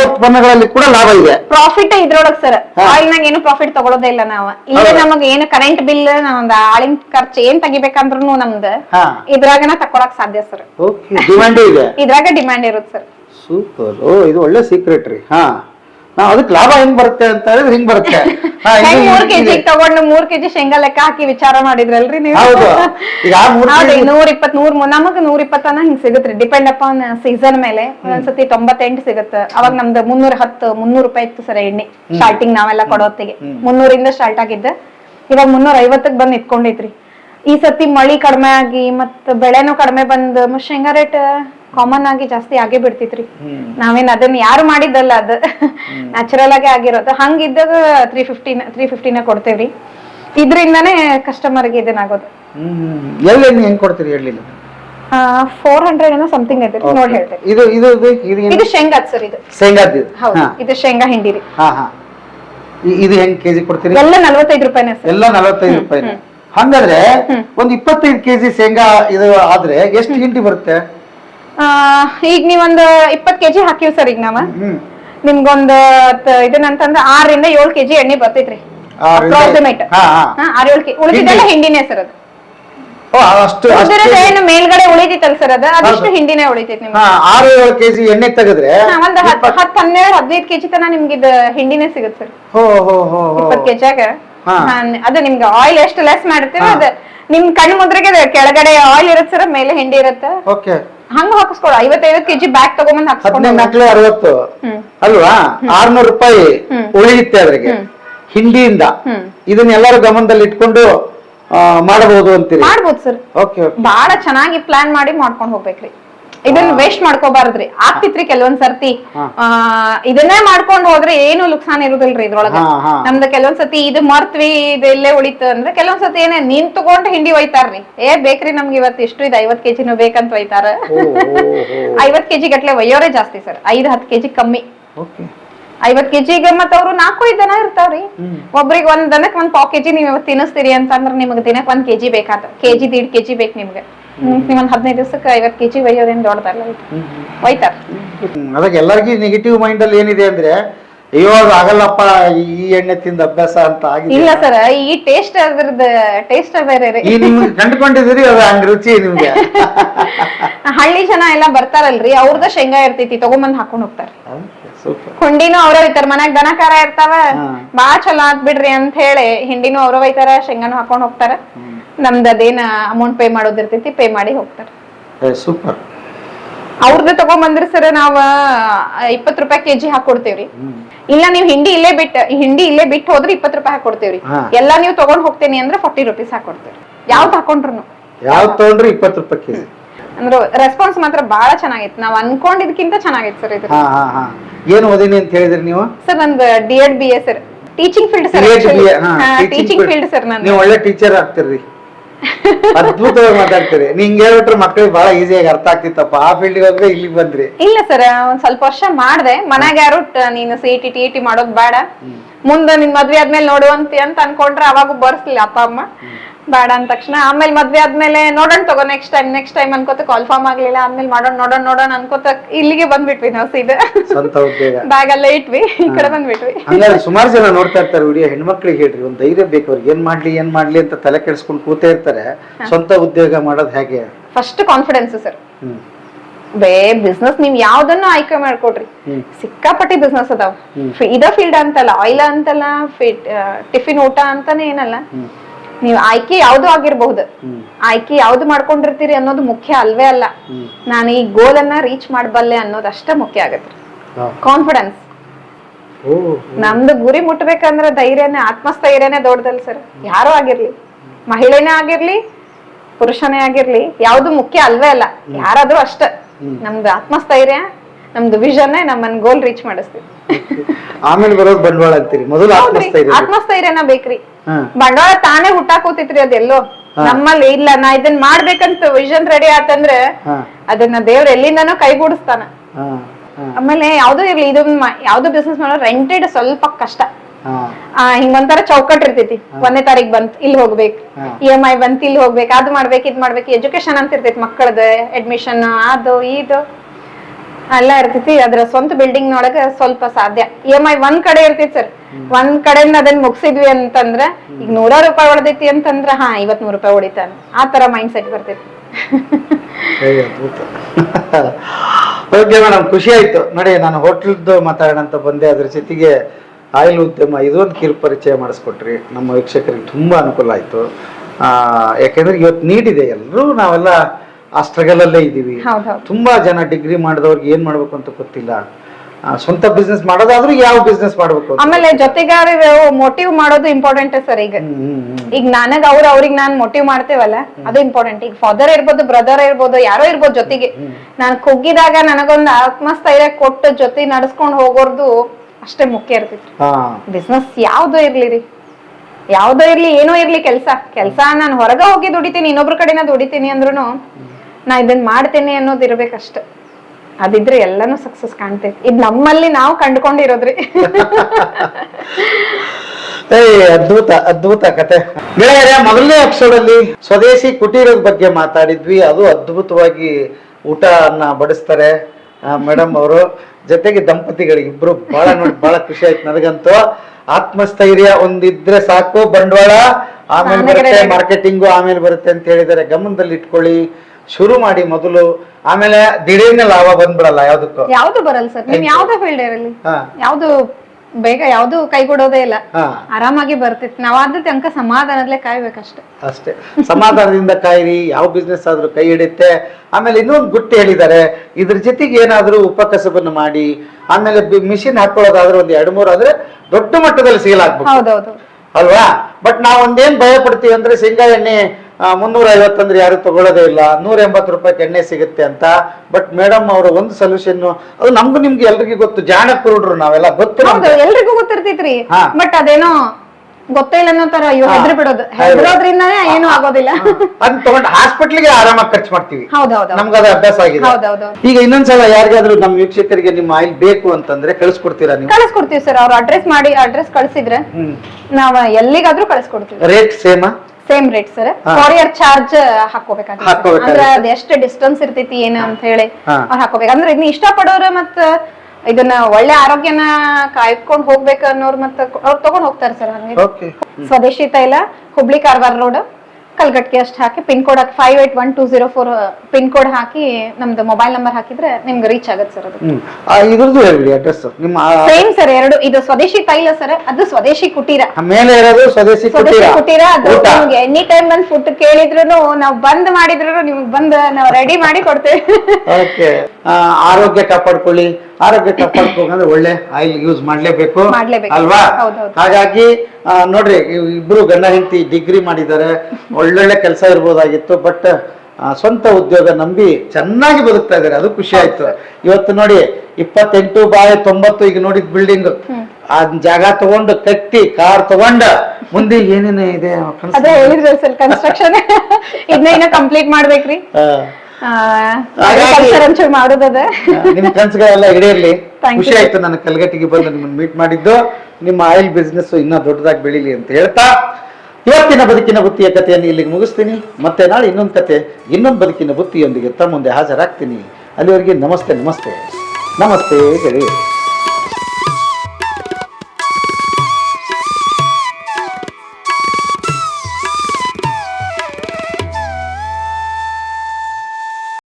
ಉತ್ಪನ್ನಗಳಲ್ಲಿ ಕೂಡ ಲಾಭ ಇದೆ. ಪ್ರಾಫಿಟ್ ಇದ್ರೊಳಗ್ ಸರ್ ಆಯಿಲ್ ಆಯಿಲ್ನಾಗ ಏನು ಪ್ರಾಫಿಟ್ ತಗೊಳೋದೇ ಇಲ್ಲ ನಾವು. ಇಲ್ಲೇ? ನಮಗ್ ಏನು ಕರೆಂಟ್ ಬಿಲ್ ನಮ್ದು ಆಳಿನ ಖರ್ಚು ಏನ್ ತೆಗಿಬೇಕಂದ್ರು ನಮ್ದು ಇದ್ರಾಗನ ತಕೊಳಕ್ ಸಾಧ್ಯ ಸರ್. ಡಿಮ್ಯಾಂಡ್ ಇದೆ. ಇದ್ರಾಗ ಡಿಮ್ಯಾಂಡ್ ಇರುತ್ತೆ ಸರ್. ಸೂಪರ್ ಓ ಇದು ಒಳ್ಳೆ ಸೀಕ್ರೆಟ್ ರೀ. ಹಾ. ನಾವು ಅದಕ್ಕೆ ಲಾಭ ಹೆಂಗ್ ಬರುತ್ತೆ ಅಂತ ಹೇಳಿದ್ರೆ ಹಿಂಗ್ ಬರುತ್ತೆ. ಹಾ, ಇದು- ಹೆಂಗ್ ಮೂರ್ ಕೆಜಿ ತಗೊಂಡು ಮೂರ್ ಕೆಜಿ ಶೇಂಗಾ ಲೆಕ್ಕ ಹಾಕಿ ವಿಚಾರ ಮಾಡಿದ್ರಲ್ರಿ ನೀವು? ಹೌದು. ಈಗ ಆ ಮೂರ್ ನೂರ್ ಇಪ್ಪತ್ ನೂರ್ ಮು- ನಮಗ್ ನೂರ್ ಇಪ್ಪತ್ತನ ಹಿಂಗ್ ಸಿಗತ್ರಿ ಡಿಪೆಂಡ್ ಅಪಾನ್ ಸೀಸನ್ ಮೇಲೆ ಒಂದ್ಸತಿ ತೊಂಬತ್ತೆಂಟು ಸಿಗುತ್ತೆ. ಅವಾಗ ನಮ್ದು ಮುನ್ನೂರ ಹತ್ತು ಮುನ್ನೂರ್ ರೂಪಾಯಿ ಇತ್ತು ಸರ್ ಎಣ್ಣೆ. ಸ್ಟಾರ್ಟಿಂಗ್ ನಾವೆಲ್ಲ ಕೊಡೋತ್ತಿಗೆ. ಮುನ್ನೂರಿಂದ ಸ್ಟಾರ್ಟ್ ಆಗಿದ್ದ. ಇವಾಗ ಮುನ್ನೂರ ಐವತ್ತಕ್ ಬಂದ್ ನಿಂತ್ಕೊಂಡೈತ್ರಿ ಈ ಸತಿ ಮಳಿ ಕಡಿಮೆ ಆಗಿ ಮತ್ತ ಬೆಳೆನೂ ಕಡಿಮೆ ಬಂದ್ ಮತ್ತ್ ಶೇಂಗಾ ರೇಟ್ ಕಾಮನ್ ಆಗಿ ಜಾಸ್ತಿ ಆಗೇ ಬಿಡ್ತಿತ್ರಿ. ನಾವೇನ್ ಅದನ್ನ ಯಾರು ಮಾಡಿದ್ದಲ್ಲ ಅದು. ನ್ಯಾಚುರಲ್ ಆಗಿ ಆಗಿರೋದು. ಹಂಗಿದ್ದಾಗ ತ್ರೀ ಫಿಫ್ಟಿನ ತ್ರೀ ಫಿಫ್ಟಿನ ಕೊಡ್ತೇವ್ರಿ. ಇದ್ರಿಂದಾನೇ ಕಸ್ಟಮರ್ಗೆ ಇದನ್ನಾಗೋದು. ಎಲ್ಲ ಹೆಂಗ್ ಕೊಡ್ತೀರಿ ಹೇಳಲಿಲ್ಲ ಫೋರ್ ಹಂಡ್ರೆಡ್ ಏನೋ ಸಮಥಿಂಗ್ ಐತೆ ನೋಡಿ ಹೇಳ್ತೇನೆ. ಇದು ಇದು ಇದು? ಶೇಂಗಾ ಸರ್ ಇದು ಶೇಂಗಾದ್ ಇದು. ಹೌದು. ಇದು ಶೇಂಗಾ ಹಿಂಡಿರಿ ಹಾ ಹಾ. ಇದು ಹೆಂಗ್ ಕೆಜಿ ಕೊಡ್ತೀರಿ? ಎಲ್ಲ ನಲ್ವತ್ತೈದು ರೂಪಾಯಿನೇ ಸರ್. ಎಲ್ಲ ನಲವತ್ತೈದು ರೂಪಾಯಿ ಹಂಗಾದ್ರೆ ಒಂದ್ ಇಪ್ಪತ್ತೈದು ಕೆಜಿ ಶೇಂಗಾ ಇದು ಆದ್ರೆ ಎಷ್ಟು ಹಿಂಡಿ ಬರುತ್ತೆ? ಈಗ ನೀವೊಂದು ಇಪ್ಪತ್ ಕೆಜಿ ಹಾಕಿವ್ ಸರ್ ಈಗ ನಾವ. ನಿಮ್ಗೊಂದು ಇದನ್ನಂತಂದ್ರ ಆರರಿಂದ ಏಳು ಕೆಜಿ ಎಣ್ಣೆ ಬರ್ತೈತ್ರಿ. ಅಪ್ರಾಕ್ಸಿಮೇಟ್. ಆರ್ ಏಳು ಕೆ ಉಳಿದಿದ್ದೆಲ್ಲ ಹಿಂಡಿನೇ ಸರ್ ಅದು. ಏನು ಮೇಲ್ಗಡೆ ಉಳಿದಿತ್ತಲ್ಲ ಸರ್ ಅದು? ಅದಿಷ್ಟು ಹಿಂಡಿನೇ ಉಳಿತೈತಿ ನಿಮ್ಗೆ. ಆರು ಏಳು ಕೆಜಿ ಎಣ್ಣೆ ತೆಗೆದ್ರೆ ಒಂದ್ ಹತ್ ಹತ್ ಹನ್ನೆರಡು ಹದಿನೈದು ಕೆಜಿ ತನ ನಿಮ್ಗೆ ಇದು ಹಿಂಡಿನೇ ಸಿಗುತ್ತೆ ಸರ್. ಇಪ್ಪತ್ತು ಕೆಜಿಯಾಗ. ಅದು ನಿಮ್ಗೆ ಆಯಿಲ್ ಎಷ್ಟು ಲೆಸ್ ಮಾಡ್ತೀವಿ. ಅದ. ನಿಮ್ ಕಣ್ಣು ಮುದ್ರೆಗೆ ಕೆಳಗಡೆ ಆಯಿಲ್ ಇರುತ್ತೆ ಸರ್ ಮೇಲೆ ಹಿಂಡಿ ಇರುತ್ತೆ. ಹಂಗ ಹಾಕಿಸ್ಕೊಳ. ಐವತ್ತೈದು ಕೆಜಿ ಬ್ಯಾಗ್ ತಗೊಂಬಂದ್ ಹಾಕ್ಸ್ಕೊಂಡು ಹದಿನೈದು ನಾಲ್ಕು ಅರವತ್ತು. ಅಲ್ವಾ? ಆರ್ನೂರು ರೂಪಾಯಿ ಉಳಿಯುತ್ತೆ ಅದ್ರಿಗೆ. ಹಿಂಡಿಯಿಂದ ಇದನ್ನೆಲ್ಲರೂ ಇದನ್ನ ಎಲ್ಲರೂ ಗಮನದಲ್ಲಿ ಇಟ್ಕೊಂಡು ಮಾಡಬಹುದು ಅಂತೀರಿ. ಮಾಡ್ಬೋದು ಸರ್. Okay okay. ಬಾಳ ಚೆನ್ನಾಗಿ ಪ್ಲಾನ್ ಮಾಡಿ ಮಾಡ್ಕೊಂಡು ಹೋಗ್ಬೇಕ್ರಿ. ಇದನ್ನ ವೇಸ್ಟ್ ಮಾಡ್ಕೋಬಾರ್ದ್ರಿ. ಆಗ್ತಿತ್ರಿ ಕೆಲವೊಂದ್ ಸರ್ತಿ ಆ ಇದನ್ನೇ ಮಾಡ್ಕೊಂಡ್ ಹೋದ್ರೆ ಏನು ನುಕ್ಸಾನ್ ಇರುದಿಲ್ರಿ ಇದ್ರೊಳಗ. ನಮ್ದು ಕೆಲವೊಂದ್ ಸತಿ ಇದು ಮರ್ತ್ವಿ ಇದು ಇಲ್ಲೇ ಉಳಿತು ಅಂದ್ರೆ ಕೆಲವೊಂದ್ ಸತಿ ಏನೇ ನೀನ್ ತಗೊಂಡ್ ಹಿಂಡಿ ಒಯ್ತಾರ್ರಿ. ಏ ಬೇಕ್ರಿ ನಮ್ಗೆ ಇವತ್ತು ಇಷ್ಟು ಇದು ಐವತ್ ಕೆಜಿನೂ ಬೇಕಂತ ಒಯ್ತಾರ. ಐವತ್ ಕೆಜಿ ಗಟ್ಲೆ ಒಯ್ಯೋರೇ ಜಾಸ್ತಿ ಸರ್. ಐದ್ ಹತ್ ಕೆಜಿ ಕಮ್ಮಿ. ಐವತ್ ಕೆಜಿಗೆ ಮತ್ತ ಅವ್ರು ನಾಲ್ಕು ಐದ್ ದನ ಇರ್ತಾವ್ರಿ. ಒಬ್ರಿಗೆ ಒಂದ್ ದನಕ್ ಒಂದ್ ಪಾವ್ ಕೆಜಿ ನೀವ್ ತಿನ್ನಿಸ್ತೀರಿ ಅಂತಂದ್ರ ನಿಮ್ಗೆ ದಿನಕ್ ಒಂದ್ ಕೆಜಿ ಬೇಕಾತ. ಕೆಜಿ ದೀಡ್ ಕೆಜಿ ಬೇಕು ನಿಮ್ಗೆ. ಒಂದ್ ಹದಿನೈದು ದಿವಸಕ್ಕೆ ಐವತ್ ಕೆಜಿ ಒಯ್ಯೋದೇನ್ ದೊಡ್ಡದಲ್ಲ. ಒಯ್ತಾರ. ಅದಕ್ಕೆ ಎಲ್ಲರಿಗೂ ನೆಗೆಟಿವ್ ಮೈಂಡ್ ಅಲ್ಲಿ ಏನಿದೆ ಅಂದ್ರೆ ಅಯ್ಯೋ ಅದು ಆಗಲ್ಲಪ್ಪ ಈ ಎಣ್ಣೆ ತಿಂದ ಅಭ್ಯಾಸ ಅಂತ ಆಗಿದೆ. ಇಲ್ಲ ಸರ್ ಈ ಟೇಸ್ಟ್ ಅದ್ರದ್ದು ಟೇಸ್ಟ್ ಬೇರೆ ರೀ. ಈ ನಿಮ್ಗೆ ಕಂಡುಕೊಂಡಿದ್ದೀರಿ ಅದು ಹಂಗ ರುಚಿ ನಿಮ್ಗೆ. ಹಳ್ಳಿ ಜನ ಎಲ್ಲ ಬರ್ತಾರಲ್ರಿ ಅವ್ರದ ಶೇಂಗಾ ಇರ್ತೈತಿ ತಗೊಂಬಂದ್ ಹಾಕೊಂಡ್ ಹೋಗ್ತಾರ. ಹುಂಡಿನೂ ಅವ್ರ ಒಯ್ತಾರ ಮನ್ಯಾಗ ದನ ಖಾರ ಇರ್ತಾವ ಬಾ ಚಲೋ ಆತ್ ಬಿಡ್ರಿ ಅಂತ ಹೇಳಿ ಹಿಂಡಿನೂ ಅವ್ರ ಒಯ್ತಾರ ಶೇಂಗಾನು ಹಾಕೊಂಡ್ ಹೋಗ್ತಾರ. ನಮ್ದು ಅದೇನ ಅಮೌಂಟ್ ಪೇ ಮಾಡೋದಿರ್ತೈತಿ ಪೇ ಮಾಡಿ ಹೋಗ್ತಾರೆ. ಸೂಪರ್ ಅವ್ರದ್ದು ತಗೊಂಬಂದ್ರೆ ಸರ್ ನಾವ ಇಪ್ಪತ್ ರೂಪಾಯಿ ಕೆಜಿ ಹಾಕೊಡ್ತೇವ್ರಿ. ಇಲ್ಲ ನೀವು ಹಿಂಡಿ ಇಲ್ಲೇ ಬಿಟ್ಟು ಹಿಂಡಿ ಇಲ್ಲೇ ಬಿಟ್ಟು ಹೋದ್ರೆ ಇಪ್ಪತ್ ರೂಪಾಯಿ ಹಾಕೊಡ್ತೇವ್ರಿ. ಎಲ್ಲ ನೀವು ತಗೊಂಡ್ ಹೋಗ್ತೇನೆ ಅಂದ್ರೆ ಫಾರ್ಟಿ ರುಪೀಸ್ ಹಾಕೊಡ್ತೇವ್ರಿ. ಯಾವ್ದು ಹಾಕೊಂಡ್ರು ಯಾವ್ದು ತಗೊಂಡ್ರಿ ಇಪ್ಪತ್ ರೂಪಾಯಿ ಕೆಜಿ? ಅಂದ್ರೆ ರೆಸ್ಪಾನ್ಸ್ ಮಾತ್ರ ಬಹಳ ಚೆನ್ನಾಗಿತ್ತು ನಾವ್ ಅನ್ಕೊಂಡಿದ್ಕಿಂತ ಚೆನ್ನಾಗಿತ್ತು ಸರ್ ಇದು. ಏನ್ ಓದಿನಿ ಅಂತ ಹೇಳಿದ್ರಿ ನೀವು? ಸರ್ ನಂದು D Ed B A sir. Teaching field sir teaching field sir ನಾನು ನೀವು ಒಳ್ಳೆ ಟೀಚರ್ ಆಗ್ತಿರ್ರಿ. ಅದ್ಭುತವಾಗಿ ಮಾತಾಡ್ತೀರಿ. ನಿಂಗೆ ಹೇಳ್ಬಿಟ್ರೆ ಮಕ್ಕಳಿಗೆ ಬಹಳ ಈಸಿಯಾಗಿ ಅರ್ಥ ಆಗ್ತಿತ್ತಪ್ಪ. ಆ ಫೀಲ್ಡ್ ಹೋದ್ರೆ ಇಲ್ಲಿ ಬಂದ್ರಿ. ಇಲ್ಲ ಸರ್ ಒಂದ್ ಸ್ವಲ್ಪ ವರ್ಷ ಮಾಡ್ದೆ. ಮನ್ಯಾಗ ಯಾರು ಟ- ನೀನು ಸಿ ಟಿ ಟಿ ಟಿ ಮಾಡೋದ್ ಬೇಡ. ಮುಂದೆ ನಿನ್ ಮದ್ವೆ ಆದ್ಮೇಲೆ ನೋಡುವಂತಿ ಅಂತ ಅನ್ಕೊಂಡ್ರೆ ಅವಾಗ ಬರ್ಸ್ಲಿಲ್ಲ ಅಪ್ಪ ಅಮ್ಮ. ಬೇಡ ಅಂದ ತಕ್ಷಣ. ಆಮೇಲೆ ಮದ್ವೆ ಆದ್ಮೇಲೆ ನೋಡೋಣ ತಗೋ ನೆಕ್ಸ್ಟ್ ಟೈಮ್ ನೆಕ್ಸ್ಟ್ ಟೈಮ್ ಅನ್ಕೋತ ಕಾಲ್ಫಾರ್ಮ್ ಆಗ್ಲಿಲ್ಲ. ಆಮೇಲೆ ಮಾಡೋಣ ನೋಡೋಣ ನೋಡೋಣ ಅನ್ಕೋತ ಇಲ್ಲಿಗೆ ಬಂದ್ಬಿಟ್ವಿ ನಾವು ಸೀದ. ಸ್ವಂತ ಉದ್ಯೋಗ. ಬ್ಯಾಗ್ ಅಲ್ಲೇ ಇಟ್ವಿ. ಈ ಕಡೆ ಬಂದ್ಬಿಟ್ವಿ. ಹಂಗಾದ್ರೆ ಸುಮಾರು ಜನ ನೋಡ್ತಾ ಇರ್ತಾರೆ ವಿಡಿಯೋ ಹೆಣ್ಮಕ್ಳಿಗೆ ಹೇಳ್ರಿ ಒಂದ್ ಧೈರ್ಯ ಬೇಕು ಅವ್ರಿಗೆ. ಏನ್ ಮಾಡ್ಲಿ ಏನ್ ಮಾಡ್ಲಿ ಅಂತ ತಲೆ ಕೆಡಿಸ್ಕೊಂಡು ಕೂತೇ ಇರ್ತಾರೆ. ಸ್ವಂತ ಉದ್ಯೋಗ ಮಾಡೋದು ಹೇಗೆ? ಫಸ್ಟ್ ಕಾನ್ಫಿಡೆನ್ಸ್ ಸರ್ ಬೇ ಬಿಸ್ನೆಸ್ ನೀವ್ ಯಾವ್ದನ್ನ ಆಯ್ಕೆ ಮಾಡ್ಕೊಡ್ರಿ. ಸಿಕ್ಕಾಪಟ್ಟಿ ಬಿಸ್ನೆಸ್ ಅದಾವ. ಇದ ಫೀಲ್ಡ್ ಅಂತಲ್ಲ ಆಯಿಲ್ ಅಂತಲ್ಲ ಟಿಫಿನ್ ಊಟ ಅಂತಾನೆ ಏನಲ್ಲ. ನೀವ್ ಆಯ್ಕೆ ಯಾವ್ದು ಆಗಿರ್ಬಹುದು. ಆಯ್ಕೆ ಯಾವ್ದು ಮಾಡ್ಕೊಂಡಿರ್ತೀರಿ ಅನ್ನೋದು ಮುಖ್ಯ ಅಲ್ವೇ ಅಲ್ಲ. ನಾನು ಈ ಗೋಲ್ ಅನ್ನ ರೀಚ್ ಮಾಡಬಲ್ಲೆ ಅನ್ನೋದು ಅಷ್ಟೇ ಮುಖ್ಯ ಆಗತ್ರಿ ಕಾನ್ಫಿಡೆನ್ಸ್ ನಮ್ದು ಗುರಿ ಮುಟ್ಬೇಕಂದ್ರೆ ಧೈರ್ಯನೇ ಆತ್ಮಸ್ಥೈರ್ಯನೇ ದೊಡ್ಡದಲ್ಲ ಸರ್. ಯಾರೋ ಆಗಿರ್ಲಿ ಮಹಿಳೆನೇ ಆಗಿರ್ಲಿ ಪುರುಷನೇ ಆಗಿರ್ಲಿ ಯಾವ್ದು ಮುಖ್ಯ ಅಲ್ವೇ ಅಲ್ಲ. ಯಾರಾದ್ರೂ ಅಷ್ಟ. ನಮ್ದು ಆತ್ಮಸ್ಥೈರ್ಯ ನಮ್ದು ವಿಷನ್ ನಮ್ಮನ್ ಗೋಲ್ ರೀಚ್ ಮಾಡಿಸ್ತೀವಿ. ಆಮೇಲೆ ಬರೋದು ಬಂಡವಾಳ ಆಗ್ತೀರಿ ಮೊದಲು ಆತ್ಮಸ್ಥೈರ್ಯ ಆತ್ಮಸ್ಥೈರ್ಯನ ಬೇಕ್ರಿ. ಬಂಡವಾಳ ತಾನೇ ಹುಟ್ಟಾಕೋತೈತ್ರಿ ಅದೆಲ್ಲೋ. ನಮ್ಮಲ್ಲಿ ಇಲ್ಲ ನಾ ಇದನ್ ಮಾಡ್ಬೇಕಂತ ವಿಷನ್ ರೆಡಿ ಆತಂದ್ರೆ ಅದನ್ನ ದೇವ್ರ ಎಲ್ಲಿಂದನೋ ಕೈಗೂಡಿಸ್ತಾನ. ಆಮೇಲೆ ಯಾವ್ದು ಇರ್ಲಿ ಇದು ಯಾವ್ದು ಬಿಸ್ನೆಸ್ ಮಾಡೋ ರೆಂಟೆಡ್ ಸ್ವಲ್ಪ ಕಷ್ಟ. ಹಾ. ಆ ಹಿಂಗೊಂಥರ ಚೌಕಟ್ ಇರ್ತೈತಿ. ಒಂದನೇ ತಾರೀಕ್ ಬಂತ್ ಇಲ್ಲಿ ಹೋಗ್ಬೇಕು. ಇ ಎಂ ಐ ಬಂತ್ ಇಲ್ಲಿ ಹೋಗ್ಬೇಕು. ಅದ್ ಮಾಡ್ಬೇಕು ಇದ್ ಮಾಡ್ಬೇಕು. ಎಜುಕೇಶನ್ ಅಂತ ಇರ್ತೈತಿ ಮಕ್ಕಳದ ಅಡ್ಮಿಷನ್ ಅದು ಇದು. ಎಲ್ಲ ಇರ್ತೈತಿ ಅದ್ರ ಸ್ವಂತ ಬಿಲ್ಡಿಂಗ್ ನೊಳಗ ಸ್ವಲ್ಪ ಸಾಧ್ಯ. ಇ ಎಂ ಐ ಒಂದ್ ಕಡೆ ಇರ್ತೈತಿ ಸರ್. ಒಂದ್ ಕಡೆಯಿಂದ ಅದನ್ನ ಮುಗಿಸಿದ್ವಿ ಅಂತಂದ್ರ ಈಗ ನೂರಾರು ರೂಪಾಯಿ ಹೊಡೆದೈತಿ ಅಂತಂದ್ರ ಹಾ ಐವತ್ ಮೂರು ರೂಪಾಯಿ ಹೊಡಿತಾನ ಆ ತರ ಮೈಂಡ್ ಸೆಟ್ ಬರ್ತೈತಿ. ಓಕೆ ಮೇಡಮ್ ಖುಷಿ ಆಯ್ತು. ನೋಡಿ ನಾನು ಹೋಟ್ಲದ್ದು ಮಾತಾಡೋಣ ಅಂತ ಬಂದೆ ಅದ್ರ ಜೊತೆಗೆ ಆಯಿಲ್ ಉದ್ಯಮ ಇದೊಂದು ಕಿರು ಪರಿಚಯ ಮಾಡಿಸ್ಕೊಟ್ರಿ. ನಮ್ಮ ವೀಕ್ಷಕರಿಗೆ ತುಂಬಾ ಅನುಕೂಲ ಆಯ್ತು. ಆ, ಯಾಕೆಂದ್ರೆ ಇವತ್ತು ನೀಡಿದೆ ಎಲ್ಲರೂ ನಾವೆಲ್ಲ ಆ ಸ್ಟ್ರಗಲ್ ಅಲ್ಲೇ ಹೌದ್ ತುಂಬಾ ಜನ ಡಿಗ್ರಿ ಮಾಡಿದವ್ರಿಗೆ ಏನ್ ಮಾಡ್ಬೇಕು ಅಂತ ಗೊತ್ತಿಲ್ಲ. ಸ್ವಂತ ಬಿಸ್ನೆಸ್ ಮಾಡೋದಾದ್ರೂ ಯಾವ ಬಿಸ್ನೆಸ್ ಮಾಡ್ಬೇಕು ಆಮೇಲೆ ಜೊತೆಗಾರ ಮೋಟಿವ್ ಮಾಡೋದು ಇಂಪಾರ್ಟೆಂಟ್ ಸರ್ ಈಗ. ಈಗ ನನಗ್ ಅವ್ರ ಅವ್ರಿಗೆ ನಾನ್ ಮೋಟಿವ್ ಮಾಡ್ತೇವಲ್ಲ ಅದು ಇಂಪಾರ್ಟೆಂಟ್ ಈಗ ಫಾದರ್ ಇರ್ಬೋದು ಬ್ರದರ್ ಇರ್ಬೋದು ಯಾರೋ ಇರ್ಬೋದು ಜೊತೆಗೆ. ನಾನ್ ಕುಗ್ಗಿದಾಗ ನನಗೊಂದು ಆತ್ಮಸ್ಥೈರ್ಯ ಕೊಟ್ಟು ಜೊತೆ ನಡ್ಸ್ಕೊಂಡ್ ಹೋಗೋರ್ದು ಅಷ್ಟೇ ಮುಖ್ಯ ಇರ್ತಿತ್ತು. ಬಿಸ್ನೆಸ್ ಯಾವ್ದು ಇರ್ಲಿ ರೀ. ಯಾವ್ದೋ ಇರ್ಲಿ ಏನೋ ಇರ್ಲಿ ಕೆಲ್ಸ. ಕೆಲ್ಸ ನಾನು ಹೊರಗ ಹೋಗಿ ದುಡಿತೀನಿ ಇನ್ನೊಬ್ರ ಕಡೆನ ದುಡಿತೀನಿ ಅಂದ್ರೂ ನಾ ಇದನ್ನ ಮಾಡ್ತೇನೆ ಅನ್ನೋದು ಇರ್ಬೇಕಷ್ಟೆ. ಅದಿದ್ರೆ ಎಲ್ಲಾನು ಸಕ್ಸಸ್ ಕಾಣ್ತೈತಿ. ಇದ್ ನಮ್ಮಲ್ಲಿ ನಾವು ಕಂಡುಕೊಂಡಿರೋದ್ರಿ. ಅದ್ಭುತ ಅದ್ಭುತ ಕತೆ. ಗೆಳೆಯರೆ ಮೊದಲನೇ ಎಪಿಸೋಡ್ ಅಲ್ಲಿ ಸ್ವದೇಶಿ ಕುಟೀರದ ಬಗ್ಗೆ ಮಾತಾಡಿದ್ವಿ. ಅದು ಅದ್ಭುತವಾಗಿ ಅನ್ನ ಬಡಿಸ್ತಾರೆ ಮೇಡಮ್ ಅವರು. ಜೊತೆಗೆ ದಂಪತಿಗಳಿಗೆ ಇಬ್ರು ಬಹಳ ನೋಡಿ ಬಹಳ ಖುಷಿ ಆಯ್ತು ನನಗಂತೂ. ಆತ್ಮಸ್ಥೈರ್ಯ ಒಂದಿದ್ರೆ ಸಾಕು ಬಂಡವಾಳ. ಆಮೇಲೆ ಬರುತ್ತೆ ಮಾರ್ಕೆಟಿಂಗು ಆಮೇಲೆ ಬರುತ್ತೆ ಅಂತ ಹೇಳಿದರೆ ಗಮನದಲ್ಲಿ ಇಟ್ಕೊಳ್ಳಿ. ಶುರು ಮಾಡಿ ಮೊದಲು ಆಮೇಲೆ ದಿಢೀರ್ನ ಲಾಭ ಬಂದ್ಬಿಡಲ್ಲ ಯಾವ್ದಕ್ಕೂ. ಯಾವ್ದು ಬರಲ್ಲ ಸರ್. ನೀವು ಯಾವ್ದು ಫೀಲ್ಡ್ ಇರಲಿ. ಹಾ. ಯಾವ್ದು ಬೇಗ ಯಾವ್ದು ಕೊಡೋದೇ ಇಲ್ಲ. ಹಾ. ಆರಾಮಾಗಿ ಬರ್ತಿತ್ತು. ನಾವ್ ಆದ ತನಕ ಸಮಾಧಾನದಲ್ಲೇ ಕಾಯ್ಬೇಕಷ್ಟೇ. ಅಷ್ಟೇ. ಸಮಾಧಾನದಿಂದ ಕಾಯಿರಿ ಯಾವ ಬಿಸ್ನೆಸ್ ಆದ್ರೂ ಕೈ ಹಿಡಿಯುತ್ತೆ. ಆಮೇಲೆ ಇನ್ನೊಂದು ಗುಟ್ಟು ಹೇಳಿದ್ದಾರೆ. ಇದ್ರ ಜೊತೆಗೆ ಏನಾದ್ರೂ ಉಪಕಸಬನ್ನು ಮಾಡಿ ಆಮೇಲೆ ಮಿಷಿನ್ ಹಾಕೊಳ್ಳೋದಾದ್ರೆ ಒಂದ್ ಎರಡು ಮೂರು ಆದ್ರೆ ದೊಡ್ಡ ಮಟ್ಟದಲ್ಲಿ ಸೇಲ್ ಆಗ್ಬೇಕು. ಹೌದೌದು. ಅಲ್ವಾ? ಬಟ್ ನಾವ್ ಒಂದೇನ್ ಭಯ ಪಡ್ತೀವಿ ಅಂದ್ರೆ ಶೇಂಗಾ ಎಣ್ಣೆ ಮುನ್ನೂರ ಐವತ್ತಂದ್ರೆ ಯಾರು ತಗೊಳ್ಳೋದೇ ಇಲ್ಲ. ನೂರ ಎಂಬತ್ತು ರೂಪಾಯಿ ಎಣ್ಣೆ ಸಿಗುತ್ತೆ ಅಂತ. ಬಟ್ ಮೇಡಮ್ ಅವರ ಒಂದು ಸೊಲ್ಯೂಷನ್ ಅದು ನಮ್ಗೂ ನಿಮ್ಗೆ ಎಲ್ರಿಗೂ ಗೊತ್ತು. ಜಾಣ ಕುರುಡ್ರು ನಾವೆಲ್ಲ ಗೊತ್ತು ನಮ್ಗೆ. ಎಲ್ರಿಗೂ ಗೊತ್ತಿರ್ತೈತ್ರಿ. ಹಾ. ಬಟ್ ಅದೇನೋ ಗೊತ್ತೇ ಇಲ್ಲ ಅನ್ನೋ ತರ ಹೆದ್ರ ಹಾ. ಹೆದ್ರಿ ಬಿಡೋದು. ಹೆದ್ರೋದ್ರಿಂದಾನೇ ಏನು ಆಗೋದಿಲ್ಲ. ಅದನ್ನ ತಗೊಂಡು ಹಾಸ್ಪಿಟ್ಲಿಗೆ ಆರಾಮಾಗಿ ಖರ್ಚು ಮಾಡ್ತೀವಿ. ಹೌದೌದು ನಮ್ಗೆ ಅದು ಅಭ್ಯಾಸ ಆಗಿದೆ. ಹೌದೌದು. ಈಗ ಇನ್ನೊಂದ್ಸಲ ಯಾರಿಗಾದ್ರೂ ನಮ್ಮ ವೀಕ್ಷಕರಿಗೆ ನಿಮ್ಮ ಆಯಿಲ್ ಬೇಕು ಅಂತಂದ್ರೆ ಕಳಿಸ್ಕೊಡ್ತೀರಾ ನೀವು? ಕಳಿಸ್ಕೊಡ್ತೀವಿ ಸರ್. ಅವ್ರ ಅಡ್ರೆಸ್ ಮಾಡಿ ಅಡ್ರೆಸ್ ಕಳ್ಸಿದ್ರೆ ನಾವ್ ಎಲ್ಲಿಗಾದ್ರೂ ಕಳಿಸ್ಕೊಡ್ತೀವಿ. Rate ಸೇಮಾ same rate sir. Courier charge ಹಾಕೋಬೇಕಾಗುತ್ತೆ ಹಾಕ್ಕೋಬೇಕಾಗುತ್ತೆ. ಅಂದ್ರೆ ಅದ್ ಎಷ್ಟು ಡಿಸ್ಟೆನ್ಸ್ ಇರ್ತೈತಿ ಏನ ಅಂತ ಹೇಳಿ ಹಾ. ಅವ್ರು ಹಾಕೋಬೇಕು ಅಂದ್ರೆ ಇದನ್ನ ಇಷ್ಟಪಡೋರು ಮತ್ತ ಇದನ್ನ ಒಳ್ಳೆ ಆರೋಗ್ಯನ ಕಾಯ್ಕೊಂಡ್ ಹೋಗ್ಬೇಕು ಅನ್ನೋರು ಮತ್ತ ಅವ್ರು ತಗೊಂಡ್ ಹೋಗ್ತಾರೆ ಸರ್ ಹಂಗೆ. ಓಕೆ ಸ್ವದೇಶಿ ತೈಲ ಹುಬ್ಳಿ ಕಾರವಾರ ರೋಡ್ ಕಲ್ಗಟ್ಟಿ ಅಷ್ಟು ಹಾಕಿ ಪಿನ್ ಕೋಡ್ ಹಾಕಿ five eight one two zero four pin code ಹಾಕಿ ನಮ್ದು ಮೊಬೈಲ್ ನಂಬರ್ ಹಾಕಿದ್ರೆ ನಿಮ್ಗೆ ರೀಚ್ ಆಗುತ್ತೆ ಸರ್ ಅದು. ಹ್ಮ್. ಆ, ಇದ್ರದ್ದು ಹೇಳ್ಬಿಡಿ ಅಡ್ರೆಸ್ ನಿಮ್ಮ ಆ- ಸೇಮ್ ಸರ್ ಎರಡು ಇದು ಸ್ವದೇಶಿ ತೈಲ ಸರ್ ಅದು ಸ್ವದೇಶಿ ಕುಟೀರ. ಆ ಮೇಲೆ ಇರೋದು ಸ್ವದೇಶಿ ಸ್ವದೇಶಿ ಕುಟೀರ ಕುಟೀರ ಅದು ಊಟ. ನಿಮ್ಗೆ ಎನಿ ಟೈಮ್ ಬಂದ್ ಫುಡ್ ಕೇಳಿದ್ರು ನಾವು ಬಂದ್ ಮಾಡಿದ್ರು ನಿಮ್ಗೆ ಬಂದ್ ನಾವು ರೆಡಿ ಮಾಡಿ ಕೊಡ್ತೇವೆ. ಓಕೆ ಆರೋಗ್ಯ ಕಾಪಾಡ್ಕೊಳ್ಳಿ. ಆರೋಗ್ಯ ಕಾಪಾಡ್ಕೊಂಡ್ರೆ ಒಳ್ಳೆ ಆಯಿಲ್ ಯೂಸ್ ಮಾಡ್ಲೇಬೇಕು. ಅಲ್ವಾ. ಹಾಗಾಗಿ ನೋಡ್ರಿ ಇಬ್ರು ಗಂಡ ಹೆಂಡತಿ ಡಿಗ್ರಿ ಮಾಡಿದ್ದಾರೆ. ಒಳ್ಳೊಳ್ಳೆ ಕೆಲಸ ಇರ್ಬೋದಾಗಿತ್ತು ಬಟ್ ಸ್ವಂತ ಉದ್ಯೋಗ ನಂಬಿ ಚೆನ್ನಾಗಿ ಬದುಕ್ತಾ ಇದ್ದಾರೆ. ಅದು ಖುಷಿ ಆಯ್ತು. ಇವತ್ತು ನೋಡಿ ಇಪ್ಪತ್ತೆಂಟು ಬಾಯ್ ತೊಂಬತ್ತು ಈಗ ನೋಡಿದ್ ಬಿಲ್ಡಿಂಗ್ ಆ ಜಾಗ ತಗೊಂಡು ಕಟ್ಟಿ ಕಾರ್ ತಗೊಂಡ ಮುಂದೆ ಏನೇನೇ ಇದೆ ಇದನ್ನ ಕಂಪ್ಲೀಟ್ ಮಾಡ್ಬೇಕ್ರಿ. ಒಂಚೂರು ಮಾಡೋದದ ನಿಮ್ ಕನ್ಸುಗಳೆಲ್ಲ ಈಡೇರ್ಲಿ. ಖುಷಿ ಆಯ್ತು ನನ್ನ ಕಲ್ಗಟ್ಟಿಗೆ ಬಂದು ನಿಮ್ಮನ್ನ ಮೀಟ್ ಮಾಡಿದ್ದು. ನಿಮ್ಮ ಆಯಿಲ್ ಬಿಸ್ನೆಸ್ ಇನ್ನ ದೊಡ್ಡದಾಗಿ ಬೆಳೀಲಿ ಅಂತ ಹೇಳ್ತಾ. ಇವತ್ತಿನ ಬದುಕಿನ ಬುತ್ತಿಯ ಕಥೆಯನ್ನು ಇಲ್ಲಿಗೆ ಮುಗಿಸ್ತೀನಿ. ಮತ್ತೆ ನಾಳೆ ಇನ್ನೊಂದು ಕತೆ ಇನ್ನೊಂದು ಬದುಕಿನ ಬುತ್ತಿಯೊಂದಿಗೆ ತಮ್ಮ ಮುಂದೆ ಹಾಜರಾಗ್ತೀನಿ. ಅಲ್ಲಿವರೆಗೆ ನಮಸ್ತೆ ನಮಸ್ತೆ. ನಮಸ್ತೆ ಗೆಳೆಯ